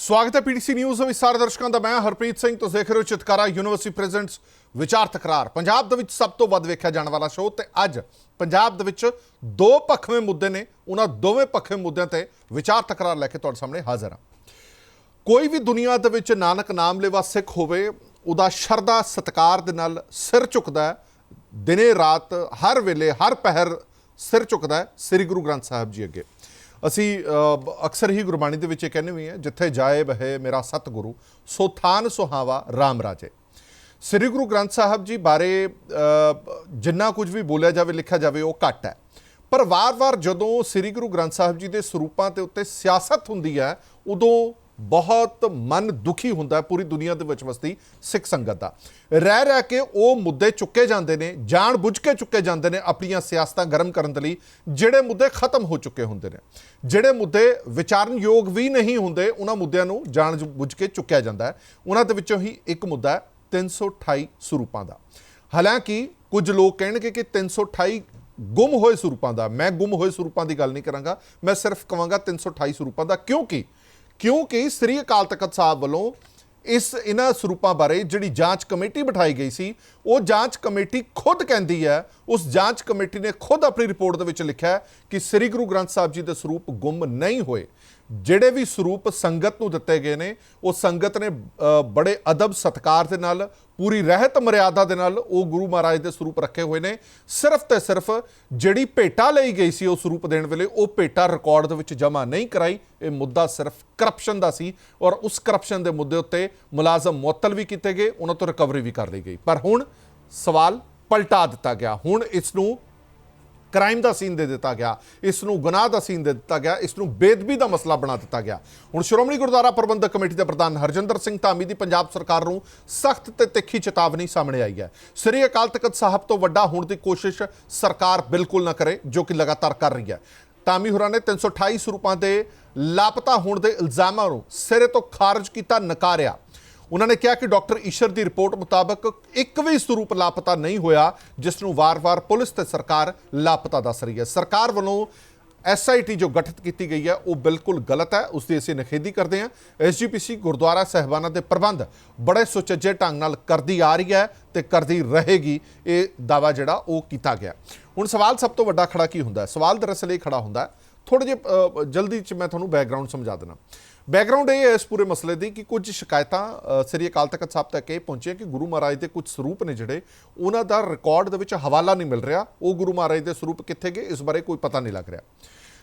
ਸਵਾਗਤ ਹੈ PTC news ਵਿੱਚ ਸਾਰੇ ਦਰਸ਼ਕਾਂ ਦਾ। ਮੈਂ ਹਰਪ੍ਰੀਤ ਸਿੰਘ ਤੁਸੀਂ ਦੇਖ ਰਹੇ ਹੋ ਚਿਤਕਾਰਾ, ਯੂਨੀਵਰਸਿਟੀ ਪ੍ਰੈਜ਼ੈਂਟਸ ਵਿਚਾਰ ਤਕਰਾਰ। ਪੰਜਾਬ ਦੇ ਵਿੱਚ ਸਭ ਤੋਂ ਵੱਧ ਵੇਖਿਆ ਜਾਣ ਵਾਲਾ ਸ਼ੋਅ ਤੇ ਅੱਜ ਪੰਜਾਬ ਦੇ ਵਿੱਚ ਦੋ ਪੱਖਵੇਂ ਮੁੱਦੇ ਨੇ। ਉਹਨਾਂ ਦੋਵੇਂ ਪੱਖੇ ਮੁੱਦਿਆਂ ਤੇ ਵਿਚਾਰ ਤਕਰਾਰ ਲੈ ਕੇ ਤੁਹਾਡੇ ਸਾਹਮਣੇ ਹਾਜ਼ਰ ਹਾਂ। ਕੋਈ ਵੀ ਦੁਨੀਆ ਦੇ ਵਿੱਚ ਨਾਨਕ ਨਾਮ ਲੇਵਾ ਸਿੱਖ ਹੋਵੇ, ਉਹਦਾ ਸ਼ਰਧਾ, ਸਤਕਾਰ ਦੇ ਨਾਲ ਸਿਰ ਝੁਕਦਾ ਹੈ। ਦਿਨੇ ਰਾਤ, ਹਰ ਵੇਲੇ, ਹਰ ਪਹਿਰ ਸਿਰ ਝੁਕਦਾ ਹੈ ਸ੍ਰੀ ਗੁਰੂ ਗ੍ਰੰਥ ਸਾਹਿਬ ਜੀ ਅੱਗੇ। ਅਸੀਂ ਅਕਸਰ ਹੀ ਗੁਰਬਾਣੀ ਦੇ ਵਿੱਚ ਇਹ ਕਹਿੰਦੇ ਵੀ ਹੈ, ਜਿੱਥੇ ਜਾਏ ਬਹੇ ਮੇਰਾ ਸਤਿਗੁਰੂ, ਸੋ ਥਾਨ ਸੁਹਾਵਾ RAM ਰਾਜੇ। ਸ੍ਰੀ ਗੁਰੂ ਗ੍ਰੰਥ ਸਾਹਿਬ ਜੀ ਬਾਰੇ ਜਿੰਨਾ ਕੁਝ ਵੀ ਬੋਲਿਆ ਜਾਵੇ, ਲਿਖਿਆ ਜਾਵੇ, ਉਹ ਘੱਟ ਹੈ। ਪਰ ਵਾਰ-ਵਾਰ ਜਦੋਂ ਸ੍ਰੀ ਗੁਰੂ ਗ੍ਰੰਥ ਸਾਹਿਬ ਜੀ ਦੇ ਸਰੂਪਾਂ ਤੇ ਉੱਤੇ ਸਿਆਸਤ ਹੁੰਦੀ ਹੈ, ਉਦੋਂ ਬਹੁਤ ਮਨ ਦੁਖੀ ਹੁੰਦਾ ਪੂਰੀ ਦੁਨੀਆ ਦੇ ਵਿੱਚ ਵਸਦੀ ਸਿੱਖ ਸੰਗਤ ਦਾ। ਰਹਿ ਰਹਿ ਕੇ ਉਹ ਮੁੱਦੇ ਚੁੱਕੇ ਜਾਂਦੇ ਨੇ, ਜਾਣ ਬੁੱਝ ਕੇ ਚੁੱਕੇ ਜਾਂਦੇ ਨੇ ਆਪਣੀਆਂ ਸਿਆਸਤਾਂ ਗਰਮ ਕਰਨ ਦੇ ਲਈ, ਜਿਹੜੇ ਮੁੱਦੇ ਖਤਮ ਹੋ ਚੁੱਕੇ ਹੁੰਦੇ ਨੇ। ਜਿਹੜੇ ਮੁੱਦੇ ਵਿਚਾਰਨਯੋਗ ਵੀ ਨਹੀਂ ਹੁੰਦੇ, ਉਹਨਾਂ ਮੁੱਦਿਆਂ ਨੂੰ ਜਾਣ ਬੁੱਝ ਕੇ ਚੁੱਕਿਆ ਜਾਂਦਾ ਹੈ। ਉਹਨਾਂ ਦੇ ਵਿੱਚੋਂ ਹੀ ਇੱਕ ਮੁੱਦਾ ਹੈ 328 ਸਰੂਪਾਂ ਦਾ। ਹਾਲਾਂਕਿ ਕੁਝ ਲੋਕ ਕਹਿਣਗੇ ਕਿ 328 ਗੁੰਮ ਹੋਏ ਸਰੂਪਾਂ ਦਾ। ਮੈਂ ਗੁੰਮ ਹੋਏ ਸਰੂਪਾਂ ਦੀ ਗੱਲ ਨਹੀਂ ਕਰਾਂਗਾ, ਮੈਂ ਸਿਰਫ ਕਵਾਂਗਾ 328 ਸਰੂਪਾਂ ਦਾ, ਕਿਉਂਕਿ ਕਿਉਂਕਿ ਸ੍ਰੀ ਅਕਾਲ ਤਖਤ ਸਾਹਿਬ ਵੱਲੋਂ ਇਸ ਇਹਨਾਂ ਸਰੂਪਾਂ ਬਾਰੇ ਜਿਹੜੀ ਜਾਂਚ ਕਮੇਟੀ ਬਿਠਾਈ ਗਈ ਸੀ, ਉਹ ਜਾਂਚ ਕਮੇਟੀ ਖੁਦ ਕਹਿੰਦੀ ਹੈ, ਉਸ ਜਾਂਚ ਕਮੇਟੀ ਨੇ ਖੁਦ ਆਪਣੀ ਰਿਪੋਰਟ ਦੇ ਵਿੱਚ ਲਿਖਿਆ ਕਿ ਸ੍ਰੀ ਗੁਰੂ ਗ੍ਰੰਥ ਸਾਹਿਬ ਜੀ ਦੇ ਸਰੂਪ ਗੁੰਮ ਨਹੀਂ ਹੋਏ। ਜਿਹੜੇ ਵੀ ਸਰੂਪ ਸੰਗਤ ਨੂੰ ਦਿੱਤੇ ਗਏ ਨੇ, ਉਹ ਸੰਗਤ ਨੇ ਬੜੇ ਅਦਬ ਸਤਕਾਰ ਦੇ ਨਾਲ, ਪੂਰੀ ਰਹਿਤ ਮਰਿਆਦਾ ਦੇ ਨਾਲ ਉਹ ਗੁਰੂ ਮਹਾਰਾਜ ਦੇ ਸਰੂਪ ਰੱਖੇ ਹੋਏ ਨੇ। ਸਿਰਫ ਤੇ ਸਿਰਫ ਜਿਹੜੀ ਭੇਟਾ ਲਈ ਗਈ ਸੀ ਉਹ ਸਰੂਪ ਦੇਣ ਵੇਲੇ, ਉਹ ਭੇਟਾ ਰਿਕਾਰਡ ਦੇ ਵਿੱਚ ਜਮ੍ਹਾਂ ਨਹੀਂ ਕਰਾਈ। ਇਹ ਮੁੱਦਾ ਸਿਰਫ ਕਰਪਸ਼ਨ ਦਾ ਸੀ ਔਰ ਉਸ ਕਰਪਸ਼ਨ ਦੇ ਮੁੱਦੇ ਉੱਤੇ ਮੁਲਾਜ਼ਮ ਮੁਅੱਤਲ ਵੀ ਕੀਤੇ ਗਏ, ਉਹਨਾਂ ਤੋਂ ਰਿਕਵਰੀ ਵੀ ਕਰ ਲਈ ਗਈ। ਪਰ ਹੁਣ ਸਵਾਲ ਪਲਟਾ ਦਿੱਤਾ ਗਿਆ। ਹੁਣ ਇਸ ਨੂੰ ਕ੍ਰਾਈਮ ਦਾ ਸੀਨ ਦੇ ਦਿੱਤਾ ਗਿਆ ਇਸ ਨੂੰ ਗੁਨਾਹ ਦਾ ਸੀਨ ਦੇ ਦਿੱਤਾ ਗਿਆ ਇਸ ਨੂੰ ਬੇਦਬੀ ਦਾ ਮਸਲਾ ਬਣਾ ਦਿੱਤਾ ਗਿਆ। ਹੁਣ ਸ਼੍ਰੋਮਣੀ ਗੁਰਦੁਆਰਾ ਪ੍ਰਬੰਧਕ ਕਮੇਟੀ ਦੇ ਪ੍ਰਧਾਨ ਹਰਜਿੰਦਰ ਸਿੰਘ ਧਾਮੀ ਦੀ ਪੰਜਾਬ ਸਰਕਾਰ ਨੂੰ ਸਖਤ ਤੇ ਤਿੱਖੀ ਚੇਤਾਵਨੀ ਸਾਹਮਣੇ ਆਈ ਹੈ। ਸ੍ਰੀ ਅਕਾਲ ਤਖਤ ਸਾਹਿਬ ਤੋਂ ਵੱਡਾ ਹੋਣ ਦੀ ਕੋਸ਼ਿਸ਼ ਸਰਕਾਰ ਬਿਲਕੁਲ ਨਾ ਕਰੇ, ਜੋ ਕਿ ਲਗਾਤਾਰ ਕਰ ਰਹੀ ਹੈ। ਧਾਮੀ ਹੋਰਾਂ ਨੇ 328 ਸਰੂਪਾਂ ਦੇ ਲਾਪਤਾ ਹੋਣ ਦੇ ਇਲਜ਼ਾਮਾਂ ਨੂੰ ਸਿਰੇ ਤੋਂ ਖਾਰਜ ਕੀਤਾ, ਨਕਾਰਿਆ। ਉਹਨਾਂ ਨੇ ਕਿਹਾ ਕਿ ਡਾਕਟਰ ਈਸ਼ਰ ਦੀ ਰਿਪੋਰਟ ਮੁਤਾਬਕ ਇੱਕ ਵੀ ਸਰੂਪ ਲਾਪਤਾ ਨਹੀਂ ਹੋਇਆ, ਜਿਸ ਨੂੰ ਵਾਰ-ਵਾਰ ਪੁਲਿਸ ਤੇ ਸਰਕਾਰ ਲਾਪਤਾ ਦੱਸ ਰਹੀ ਹੈ। ਸਰਕਾਰ ਵੱਲੋਂ ਐਸਆਈਟੀ ਜੋ ਗਠਿਤ ਕੀਤੀ ਗਈ ਹੈ, ਉਹ ਬਿਲਕੁਲ ਗਲਤ ਹੈ। ਉਸ ਦੀ ਅਸੀਂ ਨਿਖੇਧੀ ਕਰਦੇ ਹਾਂ। ਐਸਜੀਪੀਸੀ ਗੁਰਦੁਆਰਾ ਸਹਿਬਾਨਾਂ ਦੇ ਪ੍ਰਬੰਧ ਬੜੇ ਸੁਚੱਜੇ ਢੰਗ ਨਾਲ ਕਰਦੀ ਆ ਰਹੀ ਹੈ ਤੇ ਕਰਦੀ ਰਹੇਗੀ। ਇਹ ਦਾਵਾ ਜਿਹੜਾ ਉਹ ਕੀਤਾ ਗਿਆ। ਹੁਣ ਸਵਾਲ ਸਭ ਤੋਂ ਵੱਡਾ ਖੜਾ ਕੀ ਹੁੰਦਾ ਹੈ? ਸਵਾਲ ਦਰਅਸਲ ਇਹ ਖੜਾ ਹੁੰਦਾ ਹੈ। ਥੋੜੇ ਜਿਹੇ ਜਲਦੀ ਚ ਮੈਂ ਤੁਹਾਨੂੰ ਬੈਕਗ੍ਰਾਉਂਡ ਸਮਝਾ ਦੇਣਾ ਬੈਕਗ੍ਰਾਉਂਡ ਇਹ ਹੈ ਇਸ ਪੂਰੇ ਮਸਲੇ ਦੀ ਕਿ ਕੁਝ ਸ਼ਿਕਾਇਤਾਂ ਸ੍ਰੀ ਅਕਾਲ ਤਖਤ ਸਾਹਿਬ ਤੱਕ ਇਹ ਪਹੁੰਚੀਆਂ ਕਿ ਗੁਰੂ ਮਹਾਰਾਜ ਦੇ ਕੁਝ ਸਰੂਪ ਨੇ ਜਿਹੜੇ ਉਹਨਾਂ ਦਾ ਰਿਕਾਰਡ ਦੇ ਵਿੱਚ ਹਵਾਲਾ ਨਹੀਂ ਮਿਲ ਰਿਹਾ। ਉਹ ਗੁਰੂ ਮਹਾਰਾਜ ਦੇ ਸਰੂਪ ਕਿੱਥੇ ਗਏ, ਇਸ ਬਾਰੇ ਕੋਈ ਪਤਾ ਨਹੀਂ ਲੱਗ ਰਿਹਾ।